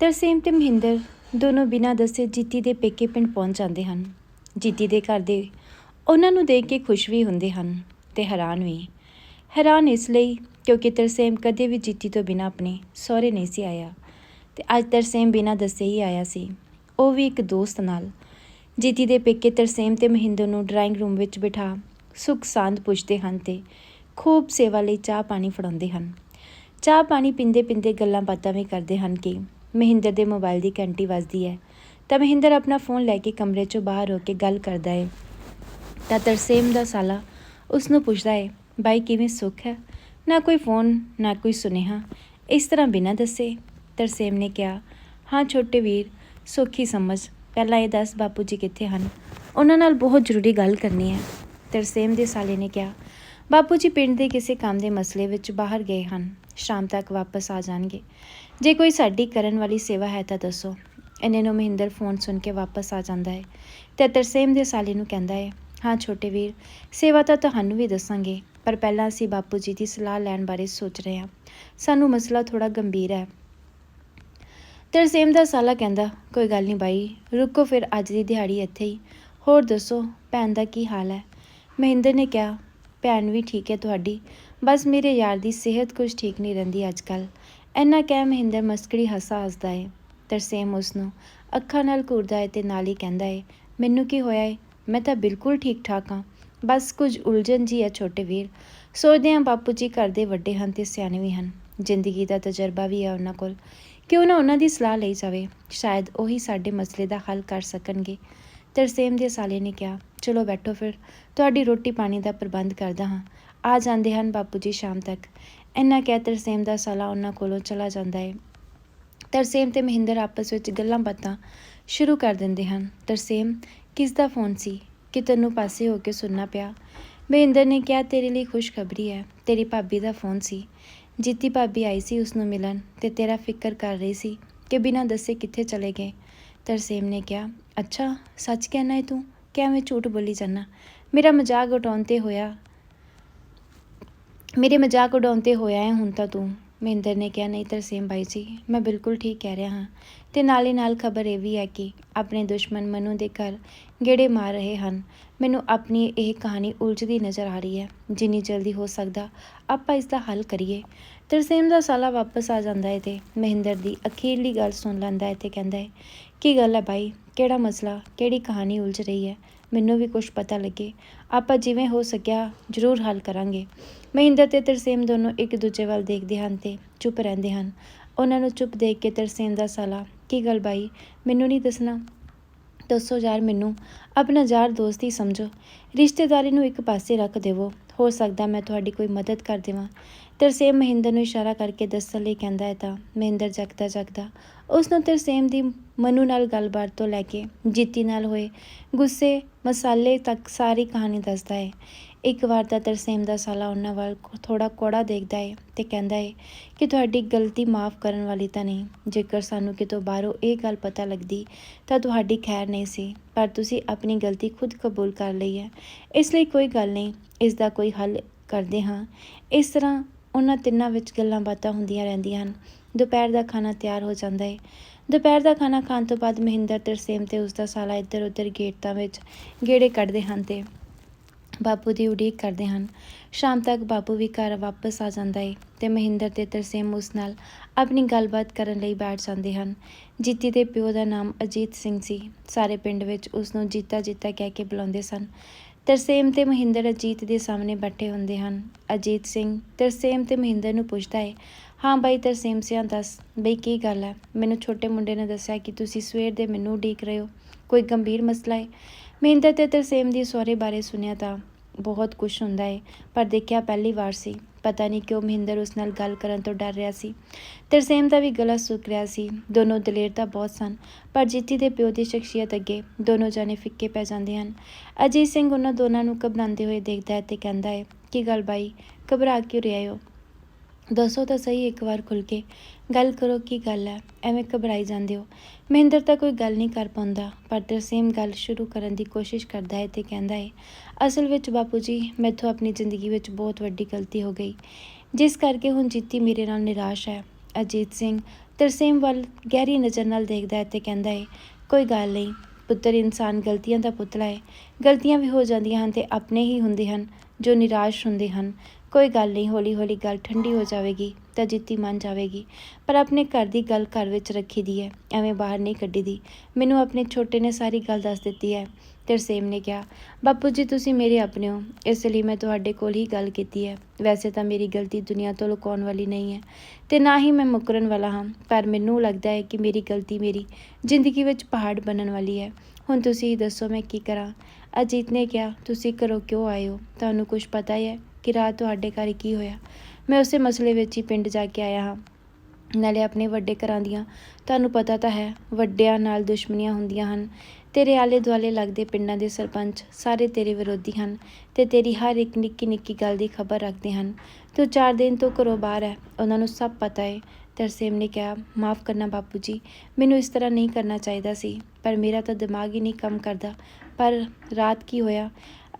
ਤਰਸੇਮ ਤੇ ਮਹਿੰਦਰ ਦੋਨੋਂ ਬਿਨਾਂ ਦੱਸੇ ਜੀਤੀ ਦੇ ਪੇਕੇ ਪਿੰਡ ਪਹੁੰਚ ਜਾਂਦੇ ਹਨ। ਜੀਤੀ ਦੇ ਘਰ ਦੇ ਉਹਨਾਂ ਨੂੰ ਦੇਖ ਕੇ ਖੁਸ਼ ਵੀ ਹੁੰਦੇ ਹਨ ਤੇ ਹੈਰਾਨ ਵੀ। ਹੈਰਾਨ ਇਸ ਲਈ ਕਿਉਂਕਿ ਤਰਸੇਮ ਕਦੇ ਵੀ ਜੀਤੀ ਤੋਂ ਬਿਨਾਂ ਆਪਣੇ ਸਹੁਰੇ ਨਹੀਂ ਸੀ ਆਇਆ ਤੇ ਅੱਜ ਤਰਸੇਮ ਬਿਨਾਂ ਦੱਸੇ ਹੀ ਆਇਆ ਸੀ। ਉਹ ਵੀ ਇੱਕ ਦੋਸਤ ਨਾਲ। ਜੀਤੀ ਦੇ ਪੇਕੇ ਤਰਸੇਮ ਤੇ ਮਹਿੰਦਰ ਨੂੰ ਡਰਾਇੰਗ ਰੂਮ ਵਿੱਚ ਬਿਠਾ ਸੁੱਖ ਸਾਂਦ ਪੁੱਛਦੇ ਹਨ ਤੇ ਖੂਬ ਸੇਵਾ ਲਈ ਚਾਹ ਪਾਣੀ ਫੜਾਉਂਦੇ ਹਨ। ਚਾਹ ਪਾਣੀ ਪੀਂਦੇ ਪੀਂਦੇ ਗੱਲਾਂ ਬਾਤਾਂ ਵੀ ਕਰਦੇ ਹਨ ਕਿ ਮਹਿੰਦਰ ਦੇ ਮੋਬਾਈਲ ਦੀ ਘੰਟੀ ਵੱਜਦੀ ਹੈ। ਤਾਂ ਮਹਿੰਦਰ ਆਪਣਾ ਫੋਨ ਲੈ ਕੇ ਕਮਰੇ 'ਚੋਂ ਬਾਹਰ ਹੋ ਕੇ ਗੱਲ ਕਰਦਾ ਹੈ। ਤਾਂ ਤਰਸੇਮ ਦਾ ਸਾਲਾ ਉਸ ਨੂੰ ਪੁੱਛਦਾ ਹੈ, ਬਾਈ, ਕਿਵੇਂ ਸੁੱਖ ਹੈ? ਨਾ ਕੋਈ ਫੋਨ, ਨਾ ਕੋਈ ਸੁਨੇਹਾ। ਇਸ ਤਰ੍ਹਾਂ ਬਿਨਾਂ ਦੱਸੇ ਤਰਸੇਮ ਨੇ ਕਿਹਾ, ਹਾਂ ਛੋਟੇ ਵੀਰ, ਸੁੱਖ ਸਮਝ। ਪਹਿਲਾਂ ਇਹ ਦੱਸ ਬਾਪੂ ਜੀ ਕਿੱਥੇ ਹਨ? ਉਹਨਾਂ ਨਾਲ ਬਹੁਤ ਜ਼ਰੂਰੀ ਗੱਲ ਕਰਨੀ ਹੈ। ਤਰਸੇਮ ਦੇ ਸਾਲੇ ਨੇ ਕਿਹਾ, ਬਾਪੂ ਜੀ, ਪਿੰਡ ਦੇ ਕਿਸੇ ਕੰਮ ਦੇ ਮਸਲੇ ਵਿੱਚ ਬਾਹਰ ਗਏ ਹਨ। ਸ਼ਾਮ ਤੱਕ ਵਾਪਸ ਆ ਜਾਣਗੇ। ਜੇ ਕੋਈ ਸਾਡੀ ਕਰਨ ਵਾਲੀ ਸੇਵਾ ਹੈ ਤਾਂ ਦੱਸੋ। ਇੰਨੇ ਨੂੰ ਮਹਿੰਦਰ ਫੋਨ ਸੁਣ ਕੇ ਵਾਪਸ ਆ ਜਾਂਦਾ ਹੈ ਤੇ ਤਰਸੇਮ ਦੇ ਸਾਲੇ ਨੂੰ ਕਹਿੰਦਾ ਹੈ, ਹਾਂ ਛੋਟੇ ਵੀਰ, ਸੇਵਾ ਤਾਂ ਤੁਹਾਨੂੰ ਵੀ ਦੱਸਾਂਗੇ, ਪਰ ਪਹਿਲਾਂ ਅਸੀਂ ਬਾਪੂ ਜੀ ਦੀ ਸਲਾਹ ਲੈਣ ਬਾਰੇ ਸੋਚ ਰਹੇ ਹਾਂ। ਸਾਨੂੰ ਮਸਲਾ ਥੋੜਾ ਗੰਭੀਰ ਹੈ। ਤਰਸੇਮ ਦਾ ਸਾਲਾ ਕਹਿੰਦਾ, ਕੋਈ ਗੱਲ ਨਹੀਂ ਬਾਈ, ਰੁਕੋ ਫਿਰ, ਅੱਜ ਦੀ ਦਿਹਾੜੀ ਇੱਥੇ ਹੀ। ਹੋਰ ਦੱਸੋ, ਭੈਣ ਦਾ ਕੀ ਹਾਲ ਹੈ? ਮਹਿੰਦਰ ਨੇ ਕਿਹਾ, ਭੈਣ ਵੀ ਠੀਕ ਹੈ ਤੁਹਾਡੀ ਬਸ ਮੇਰੇ ਯਾਰ ਦੀ ਸਿਹਤ ਕੁਝ ਠੀਕ ਨਹੀਂ ਰਹਿੰਦੀ ਅੱਜ ਕੱਲ ਇੰਨਾ ਕਹਿ ਮਹਿੰਦਰ ਮਸਕੜੀ ਹੱਸਾ ਹੱਸਦਾ ਏ ਤਰਸੇਮ ਉਸ ਨੂੰ ਅੱਖਾਂ ਨਾਲ ਘੂਰਦਾ ਹੈ ਤੇ ਨਾਲ ਹੀ ਕਹਿੰਦਾ ਏ, ਮੈਨੂੰ ਕੀ ਹੋਇਆ ਹੈ ਮੈਂ ਤਾਂ ਬਿਲਕੁਲ ਠੀਕ ਠਾਕ ਹਾਂ। ਬਸ ਕੁਝ ਉਲਝਣ ਜੀ ਹੈ ਛੋਟੇ ਵੀਰ। ਸੋਚਦੇ ਹਾਂ ਬਾਪੂ ਜੀ ਘਰ ਦੇ ਵੱਡੇ ਹਨ ਤੇ ਸਿਆਣੇ ਵੀ ਹਨ। ਜ਼ਿੰਦਗੀ ਦਾ ਤਜਰਬਾ ਵੀ ਹੈ ਉਹਨਾਂ ਕੋਲ। ਕਿਉਂ ਨਾ ਉਹਨਾਂ ਦੀ ਸਲਾਹ ਲਈ ਜਾਵੇ। ਸ਼ਾਇਦ ਉਹੀ ਸਾਡੇ ਮਸਲੇ ਦਾ ਹੱਲ ਕਰ ਸਕਣਗੇ। ਤਰਸੇਮ ਦੇ ਸਾਲੇ ਨੇ ਕਿਹਾ, ਚਲੋ ਬੈਠੋ ਫਿਰ। ਤੁਹਾਡੀ ਰੋਟੀ ਪਾਣੀ ਦਾ ਪ੍ਰਬੰਧ ਕਰਦਾ ਹਾਂ। ਆ ਜਾਂਦੇ ਹਨ ਬਾਪੂ ਜੀ ਸ਼ਾਮ ਤੱਕ। ਇੰਨਾ ਕਹਿ ਤਰਸੇਮ ਦਾ ਸਾਲਾ ਉਹਨਾਂ ਕੋਲੋਂ ਚਲਾ ਜਾਂਦਾ ਹੈ ਤਰਸੇਮ ਤੇ ਮਹਿੰਦਰ ਆਪਸ ਵਿੱਚ ਗੱਲਾਂ ਬਾਤਾਂ ਸ਼ੁਰੂ ਕਰ ਦਿੰਦੇ ਹਨ। ਤਰਸੇਮ, ਕਿਸ ਦਾ ਫੋਨ ਸੀ? ਕਿ ਤੈਨੂੰ ਪਾਸੇ ਹੋ ਕੇ ਸੁਣਨਾ ਪਿਆ? ਮਹਿੰਦਰ ਨੇ ਕਿਹਾ, ਤੇਰੇ ਲਈ ਖੁਸ਼ਖਬਰੀ ਹੈ। ਤੇਰੀ ਭਾਬੀ ਦਾ ਫੋਨ ਸੀ। ਜੀਤੀ ਭਾਬੀ ਆਈ ਸੀ ਉਸ ਨੂੰ ਮਿਲਣ ਤੇ ਤੇਰਾ ਫਿਕਰ ਕਰ ਰਹੀ ਸੀ ਕਿ ਬਿਨਾਂ ਦੱਸੇ ਕਿੱਥੇ ਚਲੇ ਗਏ। ਤਰਸੇਮ ਨੇ ਕਿਹਾ, ਅੱਛਾ, ਸੱਚ ਕਹਿਣਾ ਹੈ ਤੂੰ? ਕਿਵੇਂ ਝੂਠ ਬੋਲੀ ਜਾਨਾ ਮੇਰਾ ਮਜ਼ਾਕ ਉਡਾਉਣ ਤੇ ਹੋਇਆ ਮੇਰੇ ਮਜ਼ਾਕ ਉਡਾਉਣ ਤੇ ਹੋਇਆ ਹੈ ਹੁਣ ਤਾਂ ਤੂੰ। ਮਹਿੰਦਰ ਨੇ ਕਿਹਾ, ਨਹੀਂ ਤਰਸੇਮ ਬਾਈ ਜੀ, ਮੈਂ ਬਿਲਕੁਲ ਠੀਕ ਕਹਿ ਰਿਹਾ ਹਾਂ। ਤੇ ਨਾਲੇ ਨਾਲ ਖਬਰ ਇਹ ਵੀ ਹੈ ਕਿ ਆਪਣੇ ਦੁਸ਼ਮਣ ਮਨੂ ਦੇ ਘਰ ਗੇੜੇ ਮਾਰ ਰਹੇ ਹਨ। ਮੈਨੂੰ ਆਪਣੀ ਇਹ ਕਹਾਣੀ ਉਲਝਦੀ ਨਜ਼ਰ ਆ ਰਹੀ ਹੈ। ਜਿੰਨੀ ਜਲਦੀ ਹੋ ਸਕਦਾ ਆਪਾਂ ਇਸ ਦਾ ਹੱਲ ਕਰੀਏ। ਤਰਸੇਮ ਦਾ ਸਾਲਾ ਵਾਪਸ ਆ ਜਾਂਦਾ ਹੈ ਤੇ ਮਹਿੰਦਰ ਦੀ ਅਖੀਰਲੀ ਗੱਲ ਸੁਣ ਲੈਂਦਾ ਹੈ ਤੇ ਕਹਿੰਦਾ ਹੈ, ਕੀ ਗੱਲ ਹੈ ਬਾਈ? ਕਿਹੜਾ ਮਸਲਾ? ਕਿਹੜੀ ਕਹਾਣੀ ਉਲਝ ਰਹੀ ਹੈ? ਮੈਨੂੰ ਵੀ ਕੁਝ ਪਤਾ ਲੱਗੇ। ਆਪਾਂ ਜਿਵੇਂ ਹੋ ਸਕਿਆ ਜ਼ਰੂਰ ਹੱਲ ਕਰਾਂਗੇ। ਮਹਿੰਦਰ ਤੇ ਤਰਸੇਮ ਦੋਨੋਂ ਇੱਕ ਦੂਜੇ ਵੱਲ ਦੇਖਦੇ ਹਨ ਤੇ ਚੁੱਪ ਰਹਿੰਦੇ ਹਨ। ਉਹਨਾਂ ਨੂੰ ਚੁੱਪ ਦੇਖ ਕੇ ਤਰਸੇਮ ਦਾ ਸਾਲਾ, ਕੀ ਗੱਲ ਬਾਈ? ਮੈਨੂੰ ਨਹੀਂ ਦੱਸਣਾ। ਦੱਸੋ ਯਾਰ ਮੈਨੂੰ। ਆਪਣਾ ਯਾਰ ਦੋਸਤ ਹੀ ਸਮਝੋ। ਰਿਸ਼ਤੇਦਾਰੀ ਨੂੰ ਇੱਕ ਪਾਸੇ ਰੱਖ ਦੇਵੋ। ਹੋ ਸਕਦਾ ਮੈਂ ਤੁਹਾਡੀ ਕੋਈ ਮਦਦ ਕਰ ਦੇਵਾਂ। ਤਰਸੇਮ ਮਹਿੰਦਰ ਨੂੰ ਇਸ਼ਾਰਾ ਕਰਕੇ ਦੱਸਣ ਲਈ ਕਹਿੰਦਾ ਹੈ ਤਾਂ ਮਹਿੰਦਰ ਜਗਦਾ ਜਗਦਾ ਉਸ ਨੂੰ ਤਰਸੇਮ ਦੀ ਮਨੂ ਨਾਲ ਗੱਲਬਾਤ ਤੋਂ ਲੈ ਕੇ ਜੀਤੀ ਨਾਲ ਹੋਏ ਗੁੱਸੇ ਮਸਾਲੇ ਤੱਕ ਸਾਰੀ ਕਹਾਣੀ ਦੱਸਦਾ ਹੈ। ਇੱਕ ਵਾਰ ਤਾਂ ਤਰਸੇਮ ਦਾ ਸਾਲਾ ਉਹਨਾਂ ਵੱਲ ਥੋੜਾ ਕੋੜਾ ਦੇਖਦਾ ਏ ਤੇ ਕਹਿੰਦਾ ਏ ਕਿ ਤੁਹਾਡੀ ਗਲਤੀ ਮਾਫ ਕਰਨ ਵਾਲੀ ਤਾਂ ਨਹੀਂ। ਜੇਕਰ ਸਾਨੂੰ ਕਿਤੋਂ ਬਾਹਰੋਂ ਇਹ ਗੱਲ ਪਤਾ ਲੱਗਦੀ ਤਾਂ ਤੁਹਾਡੀ ਖੈਰ ਨਹੀਂ ਸੀ, ਪਰ ਤੁਸੀਂ ਆਪਣੀ ਗਲਤੀ ਖੁਦ ਕਬੂਲ ਕਰ ਲਈ ਹੈ। ਇਸ ਲਈ ਕੋਈ ਗੱਲ ਨਹੀਂ, ਇਸ ਦਾ ਕੋਈ ਹੱਲ ਕਰਦੇ ਹਾਂ। ਇਸ ਤਰ੍ਹਾਂ ਉਹਨਾਂ ਤਿੰਨਾਂ ਵਿੱਚ ਗੱਲਾਂ ਬਾਤਾਂ ਹੁੰਦੀਆਂ ਰਹਿੰਦੀਆਂ ਹਨ। ਦੁਪਹਿਰ ਦਾ ਖਾਣਾ ਤਿਆਰ ਹੋ ਜਾਂਦਾ ਹੈ ਦੁਪਹਿਰ ਦਾ ਖਾਣਾ ਖਾਣ ਤੋਂ ਬਾਅਦ ਮਹਿੰਦਰ ਤਰਸੇਮ ਤੇ ਉਸ ਦਾ ਸਾਲਾ ਇੱਧਰ ਉੱਧਰ ਗੇਟਾਂ ਵਿੱਚ ਗੇੜੇ ਕੱਢਦੇ ਹਨ ਤੇ ਬਾਪੂ ਦੀ ਉਡੀਕ ਕਰਦੇ ਹਨ। ਸ਼ਾਮ ਤੱਕ ਬਾਪੂ ਵੀ ਘਰ ਵਾਪਸ ਆ ਜਾਂਦਾ ਹੈ ਤੇ ਮਹਿੰਦਰ ਤੇ ਤਰਸੇਮ ਉਸ ਨਾਲ ਆਪਣੀ ਗੱਲਬਾਤ ਕਰਨ ਲਈ ਬੈਠ ਜਾਂਦੇ ਹਨ। ਜੀਤੀ ਦੇ ਪਿਓ ਦਾ ਨਾਮ ਅਜੀਤ ਸਿੰਘ ਸੀ। ਸਾਰੇ ਪਿੰਡ ਵਿੱਚ ਉਸ ਨੂੰ ਜੀਤਾ ਜੀਤਾ ਕਹਿ ਕੇ ਬੁਲਾਉਂਦੇ ਸਨ। ਤਰਸੇਮ ਤੇ ਮਹਿੰਦਰ ਅਜੀਤ ਦੇ ਸਾਹਮਣੇ ਬੈਠੇ ਹੁੰਦੇ ਹਨ। ਅਜੀਤ ਸਿੰਘ ਤਰਸੇਮ ਤੇ ਮਹਿੰਦਰ ਨੂੰ ਪੁੱਛਦਾ ਹੈ ਹਾਂ ਬਾਈ ਤਰਸੇਮ ਸਿਆਂ, ਦੱਸ ਬਈ ਕੀ ਗੱਲ ਹੈ ਮੈਨੂੰ ਛੋਟੇ ਮੁੰਡੇ ਨੇ ਦੱਸਿਆ ਕਿ ਤੁਸੀਂ ਸਵੇਰ ਦੇ ਮੈਨੂੰ ਉਡੀਕ ਰਹੇ ਹੋ। ਕੋਈ ਗੰਭੀਰ ਮਸਲਾ ਹੈ ਮਹਿੰਦਰ ਤੇ ਤਰਸੇਮ ਦੀ ਸਹੁਰੇ ਬਾਰੇ ਸੁਣਿਆ ਤਾਂ ਬਹੁਤ ਕੁਝ ਹੁੰਦਾ ਹੈ ਪਰ ਦੇਖਿਆ ਪਹਿਲੀ ਵਾਰ ਸੀ। ਪਤਾ ਨਹੀਂ ਕਿਉਂ ਮਹਿੰਦਰ ਉਸ ਨਾਲ ਗੱਲ ਕਰਨ ਤੋਂ ਡਰ ਰਿਹਾ ਸੀ। ਤਰਸੇਮ ਦਾ ਵੀ ਗਲਾ ਸੁੱਕ ਰਿਹਾ ਸੀ। ਦੋਨੋਂ ਦਲੇਰ ਤਾਂ ਬਹੁਤ ਸਨ, ਪਰ ਜਿੱਤੀ ਦੇ ਪਿਓ ਦੀ ਸ਼ਖਸੀਅਤ ਅੱਗੇ ਦੋਨੋਂ ਜਾਣੇ ਫਿੱਕੇ ਪੈ ਜਾਂਦੇ ਹਨ। ਅਜੀਤ ਸਿੰਘ ਉਹਨਾਂ ਦੋਨਾਂ ਨੂੰ ਘਬਰਾਉਂਦੇ ਹੋਏ ਦੇਖਦਾ ਹੈ ਤੇ ਕਹਿੰਦਾ ਹੈ, ਕੀ ਗੱਲ ਬਾਈ, ਘਬਰਾ ਕਿਉਂ ਰਹੇ ਹੋ ਦੱਸੋ ਤਾਂ ਸਹੀ ਇੱਕ ਵਾਰ ਖੁੱਲ ਕੇ। ਗੱਲ ਕਰੋ ਕੀ ਗੱਲ ਹੈ, ਐਵੇਂ ਘਬਰਾਈ ਜਾਂਦੇ ਹੋ। ਮਹਿੰਦਰ ਤਾਂ ਕੋਈ ਗੱਲ ਨਹੀਂ ਕਰ ਪਾਉਂਦਾ, ਪਰ ਤਰਸੇਮ ਗੱਲ ਸ਼ੁਰੂ ਕਰਨ ਦੀ ਕੋਸ਼ਿਸ਼ ਕਰਦਾ ਹੈ ਤੇ ਕਹਿੰਦਾ ਹੈ, ਅਸਲ ਵਿੱਚ ਬਾਪੂ ਜੀ, ਮੈਥੋਂ ਆਪਣੀ ਜ਼ਿੰਦਗੀ ਵਿੱਚ ਬਹੁਤ ਵੱਡੀ ਗਲਤੀ ਹੋ ਗਈ। ਜਿਸ ਕਰਕੇ ਹੁਣ ਜੀਤੀ ਮੇਰੇ ਨਾਲ ਨਿਰਾਸ਼ ਹੈ। ਅਜੀਤ ਸਿੰਘ ਤਰਸੇਮ ਵੱਲ ਗਹਿਰੀ ਨਜ਼ਰ ਨਾਲ ਦੇਖਦਾ ਹੈ ਤੇ ਕਹਿੰਦਾ ਹੈ, ਕੋਈ ਗੱਲ ਨਹੀਂ, ਪੁੱਤਰ ਇਨਸਾਨ ਗਲਤੀਆਂ ਦਾ ਪੁਤਲਾ ਹੈ। ਗਲਤੀਆਂ ਵੀ ਹੋ ਜਾਂਦੀਆਂ ਹਨ ਤੇ ਆਪਣੇ ਹੀ ਹੁੰਦੇ ਹਨ, ਜੋ ਨਿਰਾਸ਼ ਹੁੰਦੇ ਹਨ। ਕੋਈ ਗੱਲ ਨਹੀਂ ਹੌਲੀ ਹੌਲੀ ਗੱਲ ਠੰਡੀ ਹੋ ਜਾਵੇਗੀ, ਤਾਂ ਜਿੱਤੀ ਮੰਨ ਜਾਵੇਗੀ। ਪਰ ਆਪਣੇ ਘਰ ਦੀ ਗੱਲ ਘਰ ਵਿੱਚ ਰੱਖੀ ਦੀ ਹੈ, ਐਵੇਂ ਬਾਹਰ ਨਹੀਂ ਕੱਢੀ ਦੀ। ਮੈਨੂੰ ਆਪਣੇ ਛੋਟੇ ਨੇ ਸਾਰੀ ਗੱਲ ਦੱਸ ਦਿੱਤੀ ਹੈ ਤਰਸੇਮ ਨੇ ਕਿਹਾ, ਬਾਪੂ ਜੀ, ਤੁਸੀਂ ਮੇਰੇ ਆਪਣੇ ਹੋ, ਇਸ ਲਈ ਮੈਂ ਤੁਹਾਡੇ ਕੋਲ ਹੀ ਗੱਲ ਕੀਤੀ ਹੈ। ਵੈਸੇ ਤਾਂ ਮੇਰੀ ਗਲਤੀ ਦੁਨੀਆ ਤੋਂ ਲੁਕਾਉਣ ਵਾਲੀ ਨਹੀਂ ਹੈ, ਤੇ ਨਾ ਹੀ ਮੈਂ ਮੁਕਰਨ ਵਾਲਾ ਹਾਂ, ਪਰ ਮੈਨੂੰ ਲੱਗਦਾ ਹੈ ਕਿ ਮੇਰੀ ਗਲਤੀ ਮੇਰੀ ਜ਼ਿੰਦਗੀ ਵਿੱਚ ਪਹਾੜ ਬਣਨ ਵਾਲੀ ਹੈ। ਹੁਣ ਤੁਸੀਂ ਦੱਸੋ ਮੈਂ ਕੀ ਕਰਾਂ? ਅਜੀਤ ਨੇ ਕਿਹਾ, ਤੁਸੀਂ ਘਰੋਂ ਕਿਉਂ ਆਏ ਹੋ? ਤੁਹਾਨੂੰ ਕੁਝ ਪਤਾ ਹੀ ਹੈ। ਕਿ ਰਾਤ ਤੁਹਾਡੇ ਘਰ ਕੀ ਹੋਇਆ? ਮੈਂ ਉਸੇ ਮਸਲੇ ਵਿੱਚ ਹੀ ਪਿੰਡ ਜਾ ਕੇ ਆਇਆ ਹਾਂ। ਨਾਲੇ ਆਪਣੇ ਵੱਡੇ ਘਰਾਂ ਦੀਆਂ, ਤੁਹਾਨੂੰ ਪਤਾ ਤਾਂ ਹੈ, ਵੱਡਿਆਂ ਨਾਲ ਦੁਸ਼ਮਣੀਆਂ ਹੁੰਦੀਆਂ ਹਨ। ਤੇਰੇ ਆਲੇ ਦੁਆਲੇ ਲੱਗਦੇ ਪਿੰਡਾਂ ਦੇ ਸਰਪੰਚ ਸਾਰੇ ਤੇਰੇ ਵਿਰੋਧੀ ਹਨ ਤੇ ਤੇਰੀ ਹਰ ਇੱਕ ਨਿੱਕੀ ਨਿੱਕੀ ਗੱਲ ਦੀ ਖਬਰ ਰੱਖਦੇ ਹਨ। ਤੂੰ ਚਾਰ ਦਿਨ ਤੋਂ ਘਰੋਂ ਬਾਹਰ ਹੈ, ਉਹਨਾਂ ਨੂੰ ਸਭ ਪਤਾ ਹੈ ਤਰਸੇਮ ਨੇ ਕਿਹਾ, ਮਾਫ ਕਰਨਾ ਬਾਪੂ ਜੀ, ਮੈਨੂੰ ਇਸ ਤਰ੍ਹਾਂ ਨਹੀਂ ਕਰਨਾ ਚਾਹੀਦਾ ਸੀ, ਪਰ ਮੇਰਾ ਤਾਂ ਦਿਮਾਗ ਹੀ ਨਹੀਂ ਕੰਮ ਕਰਦਾ। ਪਰ ਰਾਤ ਕੀ ਹੋਇਆ?